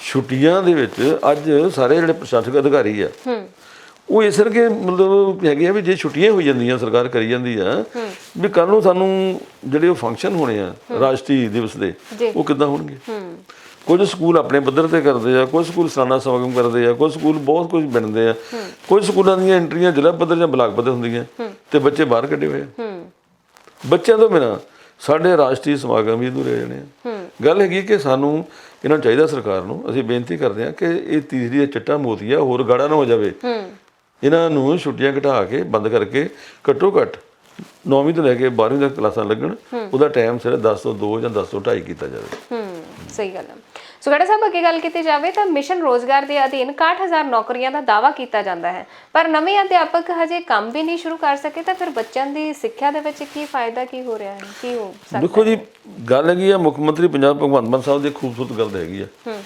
ਛੁੱਟੀਆਂ ਦੇ ਵਿੱਚ ਅੱਜ ਸਾਰੇ ਜਿਹੜੇ ਪ੍ਰਸ਼ਾਸਕ ਅਧਿਕਾਰੀ ਆ ਉਹ ਇਸ ਕਰਕੇ ਮਤਲਬ ਹੈਗੇ ਆ ਵੀ ਜੇ ਛੁੱਟੀਆਂ ਹੋਈ ਜਾਂਦੀਆਂ ਸਰਕਾਰ ਕਰੀ ਜਾਂਦੀ ਆ ਵੀ ਕੱਲ ਨੂੰ ਸਾਨੂੰ ਜਿਹੜੇ ਉਹ ਫੰਕਸ਼ਨ ਹੋਣੇ ਆ ਰਾਸ਼ਟਰੀ ਦਿਵਸ ਦੇ। ਉਹ ਕਿੱਦਾਂ ਹੋਣਗੇ? ਹੂੰ। ਕੁਝ ਸਕੂਲ ਆਪਣੇ ਪੱਧਰ ਤੇ ਕਰਦੇ ਆ ਕੁਝ ਸਕੂਲ ਸਾਲਾਨਾ ਸਮਾਗਮ ਕਰਦੇ ਆ ਕੁਝ ਸਕੂਲ ਬਹੁਤ ਕੁਝ ਬਣਦੇ ਆ। ਕੁਝ ਸਕੂਲਾਂ ਦੀਆਂ ਐਂਟਰੀਆਂ ਜ਼ਿਲ੍ਹਾ ਪੱਧਰ ਜਾਂ ਬਲਾਕ ਪੱਧਰ ਹੁੰਦੀਆਂ ਤੇ ਬੱਚੇ ਬਾਹਰ ਕੱਢੇ ਹੋਏ ਆ। ਹੂੰ। ਬੱਚਿਆਂ ਤੋਂ ਬਿਨਾਂ ਸਾਡੇ ਰਾਸ਼ਟਰੀ ਸਮਾਗਮ ਵੀ ਅਧੂਰੇ ਜਾਣੇ ਆ। ਗੱਲ ਹੈਗੀ ਕਿ ਸਾਨੂੰ ਇਹਨਾਂ ਚਾਹੀਦਾ ਸਰਕਾਰ ਨੂੰ ਅਸੀਂ ਬੇਨਤੀ ਕਰਦੇ ਹਾਂ ਕਿ ਇਹ ਤੀਸਰੀ ਇਹ ਚਿੱਟਾ ਮੋਤੀ ਆ ਹੋਰ ਗਾੜਾ ਨਾ ਹੋ ਜਾਵੇ। ਹੂੰ। ਇਹਨਾਂ ਨੂੰ ਛੁੱਟੀਆਂ ਘਟਾ ਕੇ ਬੰਦ ਕਰਕੇ ਘੱਟੋ ਘੱਟ 9ਵੀਂ ਤੋਂ ਲੈ ਕੇ 12ਵੀਂ ਤੱਕ ਕਲਾਸਾਂ ਲੱਗਣ ਉਹਦਾ ਟਾਈਮ ਸਿਰ 10 ਤੋਂ 2 ਜਾਂ 10 ਤੋਂ 2.5 ਕੀਤਾ ਜਾਵੇ। ਹੂੰ ਸਹੀ ਗੱਲ ਹੈ ਸੋ ਖੜਾ ਸਾਹਿਬ ਅੱਗੇ ਗੱਲ ਕੀਤੀ ਜਾਵੇ ਤਾਂ ਮਿਸ਼ਨ ਰੋਜ਼ਗਾਰ ਦੇ ਅਧੀਨ 61000 ਨੌਕਰੀਆਂ ਦਾ ਦਾਵਾ ਕੀਤਾ ਜਾਂਦਾ ਹੈ। ਪਰ ਨਵੇਂ ਅਧਿਆਪਕ ਹਜੇ ਕੰਮ ਵੀ ਨਹੀਂ ਸ਼ੁਰੂ ਕਰ ਸਕੇ ਤਾਂ ਫਿਰ ਬੱਚਿਆਂ ਦੀ ਸਿੱਖਿਆ ਦੇ ਵਿੱਚ ਕੀ ਫਾਇਦਾ ਕੀ ਹੋ ਰਿਹਾ ਹੈ? ਕੀ ਹੋ ਸਕਦਾ ਦੇਖੋ ਜੀ ਗੱਲ ਹੈਗੀ ਆ ਮੁੱਖ ਮੰਤਰੀ ਪੰਜਾਬ ਭਗਵੰਤ ਮਾਨ ਸਾਹਿਬ ਦੀ ਖੂਬਸੂਰਤ ਗੱਲ ਹੈਗੀ ਆ। ਹੂੰ।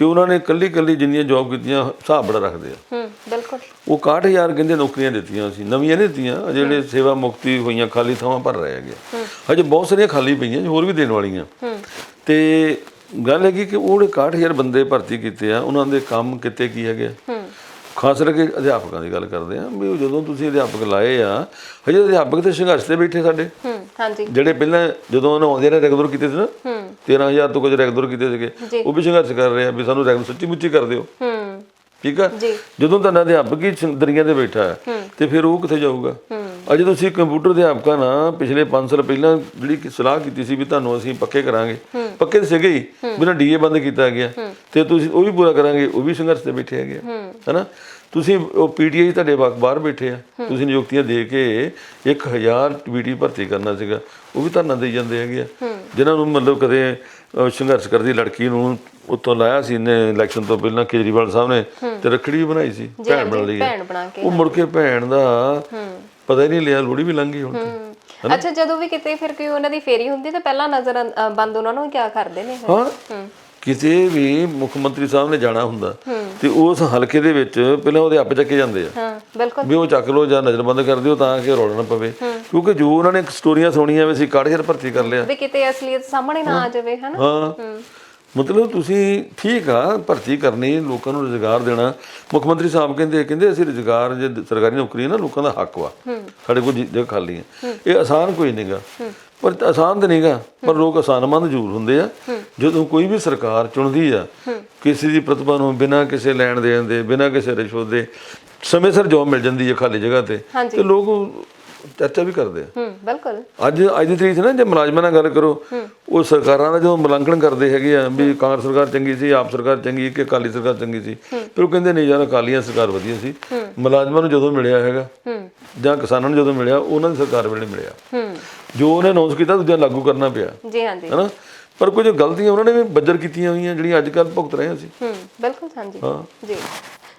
ਕਿ ਉਹਨਾਂ ਨੇ ਕੱਲੀ ਕੱਲੀ ਜਿੰਨੀਆਂ ਜੌਬ ਕੀਤੀਆਂ ਹਿਸਾਬ ਬੜਾ ਰੱਖਦੇ ਆ। ਹੂੰ ਬਿਲਕੁਲ। ਉਹ 61000 ਕਹਿੰਦੇ ਨੌਕਰੀਆਂ ਦਿੱਤੀਆਂ ਸੀ ਨਵੀਆਂ ਨਹੀਂ ਦਿੱਤੀਆਂ ਜਿਹੜੇ ਸੇਵਾ ਮੁਕਤੀ ਹੋਈਆਂ ਖਾਲੀ ਥਾਵਾਂ ਭਰ ਰਹੇ ਹੈਗੇ ਹਜੇ ਬਹੁਤ ਸਾਰੀਆਂ ਖਾਲੀ ਪਈਆਂ ਹੋਰ ਵੀ ਦੇਣ ਵਾਲੀਆਂ। ਹੂੰ। ਤੇ ਗੱਲ ਹੈਗੀ ਕਿ ਉਹ ਜਿਹੜੇ 61000 ਬੰਦੇ ਭਰਤੀ ਕੀਤੇ ਆ ਉਹਨਾਂ ਦੇ ਕੰਮ ਕਿਤੇ ਕੀ ਹੈਗੇ ਖਾਸ ਕਰਕੇ ਅਧਿਆਪਕਾਂ ਦੀ ਗੱਲ ਕਰਦੇ ਆ ਵੀ ਜਦੋਂ ਤੁਸੀਂ ਅਧਿਆਪਕ ਲਾਏ ਆ ਹਜੇ ਅਧਿਆਪਕ ਤੇ ਸੰਘਰਸ਼ ਤੇ ਬੈਠੇ ਸਾਡੇ। ਹੂੰ ਹਾਂਜੀ। ਜਿਹੜੇ ਪਹਿਲਾਂ ਜਦੋਂ ਉਹਨਾਂ ਆਉਂਦੇ ਨੇ ਰੈਗੂਲਰ ਕੀਤੇ ਸੀ ਨਾ ਹੂੰ। 13000 ਤੋਂ ਕੁਝ ਰੈਗੂਲਰ ਕੀਤੇ ਸੀਗੇ। ਉਹ ਵੀ ਸੰਘਰਸ਼ ਕਰ ਰਹੇ ਆ ਵੀ ਸਾਨੂੰ ਰੈਗੂਲਰ ਸੱਚੀ ਮੁੱਚੀ ਕਰ ਦਿਓ। ਹੂੰ। ਠੀਕ ਆ? ਜਦੋਂ ਤੁਹਾਡਾ ਅਧਿਆਪਕ ਹੀ ਦਰੀਆਂ ਤੇ ਬੈਠਾ ਹੈ ਤੇ ਫਿਰ ਉਹ ਕਿੱਥੇ ਜਾਊਗਾ? ਅੱਜ ਤੁਸੀਂ ਕੰਪਿਊਟਰ ਅਧਿਆਪਕਾਂ ਨਾਲ ਪਿਛਲੇ 5 ਸਾਲ ਪਹਿਲਾਂ ਜਿਹੜੀ ਸਲਾਹ ਕੀਤੀ ਸੀ ਵੀ ਤੁਹਾਨੂੰ ਅਸੀਂ ਪੱਕੇ ਕਰਾਂਗੇ ਪੱਕੇ ਤਾਂ ਸੀਗੇ ਹੀ ਬਿਨਾਂ ਡੀਏ ਬੰਦ ਕੀਤਾ ਗਿਆ। ਤੇ ਤੁਸੀਂ ਉਹ ਵੀ ਪੂਰਾ ਕਰਾਂਗੇ ਉਹ ਵੀ ਸੰਘਰਸ਼ ਤੇ ਬੈਠੇ ਹੈਗੇ। ਹੈਨਾ? ਤੁਸੀਂ ਉਹ ਪੀਟੀਆਈ ਤੁਹਾਡੇ ਬਾਹਰ ਬੈਠੇ ਆ। ਤੁਸੀਂ ਨਿਯੁਕਤੀਆਂ ਦੇ ਕੇ 1000 ਪੀਟੀ ਭਰਤੀ ਕਰਨਾ ਸੀਗਾ। ਉਹ ਵੀ ਧਰਨਾ ਦੇਈ ਜਾਂਦੇ ਹੈਗੇ ਆ। ਜਿਨ੍ਹਾਂ ਨੂੰ ਮਤਲਬ ਕਦੇ ਸੰਘਰਸ਼ ਕਰਦੀ ਲੜਕੀ ਨੂੰ ਉੱਤੋਂ ਲਾਇਆ ਸੀ ਇਹਨੇ ਇਲੈਕਸ਼ਨ ਤੋਂ ਪਹਿਲਾਂ ਕੇਜਰੀਵਾਲ ਸਾਹਿਬ ਨੇ ਤੇ ਰੱਖੜੀ ਬਣਾਈ ਸੀ ਭੈਣ ਬਣ ਲਈ ਹੈ। ਭੈਣ ਬਣਾ ਕੇ ਉਹ ਮੁੜ ਕੇ ਭੈਣ ਦਾ ਪਤਾ ਹੀ ਨਹੀਂ ਲਿਆ ਲੋੜੀ ਵੀ ਲੰਘ ਗਈ ਹੁਣ। ਅੱਛਾ ਜਦੋਂ ਵੀ ਕਿਤੇ ਫਿਰ ਕੋਈ ਉਹਨਾਂ ਦੀ ਫੇਰੀ ਹੁੰਦੀ ਤਾਂ ਪਹਿਲਾਂ ਨਜ਼ਰ ਬੰਦ ਉਹਨਾਂ ਨੂੰ ਕਿਆ ਕਰਦੇ ਨੇ? ਹਾਂ। ਕਿਤੇ ਵੀ ਮੁੱਖ ਮੰਤਰੀ ਸਾਹਿਬ ਨੇ ਜਾਣਾ ਹੁੰਦਾ ਤੇ ਉਸ ਹਲਕੇ ਦੇ ਵਿੱਚ ਪਹਿਲਾਂ ਉਹਦੇ ਅੱਪ ਚੱਕੇ ਜਾਂਦੇ ਆ। ਹਾਂ ਬਿਲਕੁਲ। ਵੀ ਉਹ ਚੱਕ ਲਓ ਜਾਂ ਨਜ਼ਰਬੰਦ ਕਰ ਦਿਓ ਤਾਂ ਕਿ ਰੌਲਾ ਨਾ ਪਵੇ। ਕਿਉਂਕਿ ਜੋ ਉਹਨਾਂ ਨੇ ਸਟੋਰੀਆਂ ਸੁਣੀਆਂ ਵੀ ਅਸੀਂ 61000 ਭਰਤੀ ਕਰ ਲਿਆ। ਵੀ ਕਿਤੇ ਅਸਲੀਅਤ ਸਾਹਮਣੇ ਨਾ ਆ ਜਾਵੇ ਹਨਾ? ਹਾਂ। ਮਤਲਬ ਤੁਸੀਂ ਠੀਕ ਆ ਭਰਤੀ ਕਰਨੀ ਲੋਕਾਂ ਨੂੰ ਰੁਜ਼ਗਾਰ ਦੇਣਾ। ਮੁੱਖ ਮੰਤਰੀ ਸਾਹਿਬ ਕਹਿੰਦੇ ਕਹਿੰਦੇ ਅਸੀਂ ਰੁਜ਼ਗਾਰ ਜੇ ਸਰਕਾਰੀ ਨੌਕਰੀ ਹੈ ਨਾ ਲੋਕਾਂ ਦਾ ਹੱਕ ਵਾ। ਸਾਡੇ ਕੋਲ ਜਗ੍ਹਾ ਖਾਲੀ ਹੈ। ਇਹ ਆਸਾਨ ਕੋਈ ਨਹੀਂਗਾ ਪਰ ਆਸਾਨ ਤਾਂ ਨਹੀਂਗਾ ਪਰ ਲੋਕ ਆਸਾਨਮੰਦ ਜ਼ਰੂਰ ਹੁੰਦੇ ਆ। ਜਦੋਂ ਕੋਈ ਵੀ ਸਰਕਾਰ ਚੁਣਦੀ ਆ ਕਿਸੇ ਦੀ ਪ੍ਰਤਿਭਾ ਨੂੰ ਬਿਨਾਂ ਕਿਸੇ ਲੈਣ ਦੇਣ ਦੇ ਬਿਨਾਂ ਕਿਸੇ ਰਿਸ਼ਵਤ ਦੇ ਸਮੇਂ ਸਿਰ ਜੋਬ ਮਿਲ ਜਾਂਦੀ ਹੈ ਖਾਲੀ ਜਗ੍ਹਾ ਤੇ। ਤੇ ਲੋਕ ਚਰਚਾ ਵੀ ਕਰਦੇ ਆ। ਹੂੰ ਬਿਲਕੁਲ। ਅੱਜ ਅੱਜ ਦੀ ਤਰੀਕ 'ਚ ਨਾ ਜੇ ਮੁਲਾਜ਼ਮਾਂ ਨਾਲ ਗੱਲ ਕਰੋ ਉਹ ਸਰਕਾਰਾਂ ਦਾ ਜਦੋਂ ਮੁਲਾਂਕਣ ਕਰਦੇ ਹੈਗੇ ਆ ਵੀ ਕਾਂਗਰਸ ਸਰਕਾਰ ਚੰਗੀ ਸੀ ਆਪ ਸਰਕਾਰ ਚੰਗੀ ਕਿ ਅਕਾਲੀ ਸਰਕਾਰ ਚੰਗੀ ਸੀ ਫਿਰ ਉਹ ਕਹਿੰਦੇ ਨਹੀਂ ਯਾਰ ਅਕਾਲੀਆਂ ਸਰਕਾਰ ਵਧੀਆ ਸੀ। ਮੁਲਾਜ਼ਮਾਂ ਨੂੰ ਜਦੋਂ ਮਿਲਿਆ ਹੈਗਾ ਹੂੰ। ਜਾਂ ਕਿਸਾਨਾਂ ਨੂੰ ਜਦੋਂ ਮਿਲਿਆ ਉਹਨਾਂ ਦੀ ਸਰਕਾਰ ਵੇਲੇ ਮਿਲਿਆ। ਹੂੰ। ਜੋ ਉਹਨੇ ਅਨਾਉਂਸ ਕੀਤਾ ਦੂਜਾ ਲਾਗੂ ਕਰਨਾ ਪਿਆ। ਜੀ ਹਾਂਜੀ ਹੈਨਾ? ਪਰ ਕੁਝ ਗਲਤੀਆਂ ਉਹਨਾਂ ਨੇ ਵੀ ਬੱਜਰ ਕੀਤੀਆਂ ਹੋਈਆਂ ਜਿਹੜੀਆਂ ਅੱਜ ਕੱਲ ਭੁਗਤ ਰਹੇ ਅਸੀਂ। ਹੂੰ ਬਿਲਕੁਲ ਹਾਂਜੀ। ਹਾਂ। ਜੀ।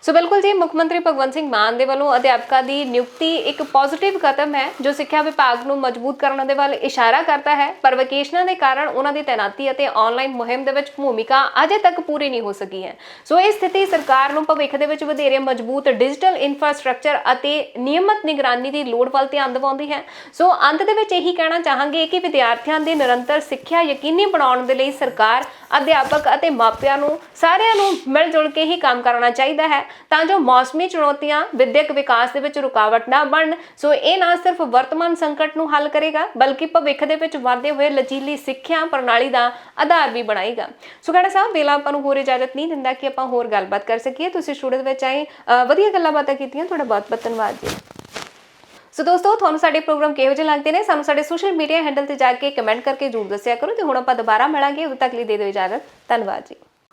ਸੋ ਬਿਲਕੁਲ ਜੀ, ਮੁੱਖ ਮੰਤਰੀ ਭਗਵੰਤ ਸਿੰਘ ਮਾਨ ਦੇ ਵੱਲੋਂ ਅਧਿਆਪਕਾਂ ਦੀ ਨਿਯੁਕਤੀ ਇੱਕ ਪੋਜ਼ਿਟਿਵ ਕਦਮ ਹੈ, ਜੋ ਸਿੱਖਿਆ ਵਿਭਾਗ ਨੂੰ ਮਜ਼ਬੂਤ ਕਰਨ ਦੇ ਵੱਲ ਇਸ਼ਾਰਾ ਕਰਦਾ ਹੈ, ਪਰ ਵਕੇਸ਼ਨਾਂ ਦੇ ਕਾਰਨ ਉਹਨਾਂ ਦੀ ਤੈਨਾਤੀ ਅਤੇ ਆਨਲਾਈਨ ਮੁਹਿੰਮ ਦੇ ਵਿੱਚ ਭੂਮਿਕਾ ਅਜੇ ਤੱਕ ਪੂਰੀ ਨਹੀਂ ਹੋ ਸਕੀ ਹੈ। ਸੋ ਇਹ ਸਥਿਤੀ ਸਰਕਾਰ ਨੂੰ ਭਵਿੱਖ ਦੇ ਵਿੱਚ ਵਧੇਰੇ ਮਜ਼ਬੂਤ ਡਿਜੀਟਲ ਇਨਫਰਾਸਟ੍ਰਕਚਰ ਅਤੇ ਨਿਯਮਤ ਨਿਗਰਾਨੀ ਦੀ ਲੋੜ ਵੱਲ ਧਿਆਨ ਦਿਵਾਉਂਦੀ ਹੈ। ਸੋ ਅੰਤ ਦੇ ਵਿੱਚ ਇਹੀ ਕਹਿਣਾ ਚਾਹਾਂਗੇ ਕਿ ਵਿਦਿਆਰਥੀਆਂ ਦੀ ਨਿਰੰਤਰ ਸਿੱਖਿਆ ਯਕੀਨੀ ਬਣਾਉਣ ਦੇ ਲਈ ਸਰਕਾਰ, ਅਧਿਆਪਕ ਅਤੇ ਮਾਪਿਆਂ ਨੂੰ ਸਾਰਿਆਂ ਨੂੰ ਮਿਲ ਜੁਲ ਕੇ ਹੀ ਕੰਮ ਕਰਨਾ ਚਾਹੀਦਾ ਹੈ। ਤਾਂ ਜੋ ਮੌਸਮੀ ਚੁਣੌਤੀਆਂ ਵਿਦਿਅਕ ਵਿਕਾਸ ਦੇ ਵਿੱਚ ਰੁਕਾਵਟ ਨਾ ਬਣਨ ਸੋ ਇਹ ਨਾ ਸਿਰਫ ਵਰਤਮਾਨ ਸੰਕਟ ਨੂੰ ਹੱਲ ਕਰੇਗਾ ਬਲਕਿ ਭਵਿੱਖ ਦੇ ਵਿੱਚ ਵਾਧੇ ਹੋਏ ਲਚੀਲੀ ਸਿੱਖਿਆ ਪ੍ਰਣਾਲੀ ਦਾ ਆਧਾਰ ਵੀ ਬਣਾਏਗਾ। ਸੋ ਖੜਾ ਸਾਹਿਬ ਵੇਲਾ ਆਪਾਂ ਨੂੰ ਹੋਰ ਇਜਾਜ਼ਤ ਨਹੀਂ ਦਿੰਦਾ ਕਿ ਆਪਾਂ ਹੋਰ ਗੱਲਬਾਤ ਕਰ ਸਕੀਏ। ਤੁਸੀਂ ਸਟੂਡੀਓ ਦੇ ਵਿੱਚ ਆਏ ਅ, ਵਧੀਆ ਗੱਲਾਂ ਬਾਤਾਂ ਕੀਤੀਆਂ ਤੁਹਾਡਾ ਬਹੁਤ ਬਹੁਤ ਧੰਨਵਾਦ ਜੀ। ਸੋ ਦੋਸਤੋ ਤੁਹਾਨੂੰ ਸਾਡੇ ਪ੍ਰੋਗਰਾਮ ਕਿਹੋ ਜਿਹੇ ਲੱਗਦੇ ਨੇ? ਸਾਨੂੰ ਸਾਡੇ ਸੋਸ਼ਲ ਮੀਡੀਆ ਹੈਂਡਲ ਤੇ ਜਾ ਕੇ ਕਮੈਂਟ ਕਰਕੇ ਜ਼ਰੂਰ ਦੱਸਿਆ ਕਰੋ ਤੇ ਹੁਣ ਆਪਾਂ ਦੁਬਾਰਾ ਮਿਲਾਂਗੇ। ਉਦੋਂ ਤੱਕ ਲਈ ਦੇ ਦਿਓ ਇਜਾਜ਼ਤ। ਧੰਨਵਾਦ ਜੀ।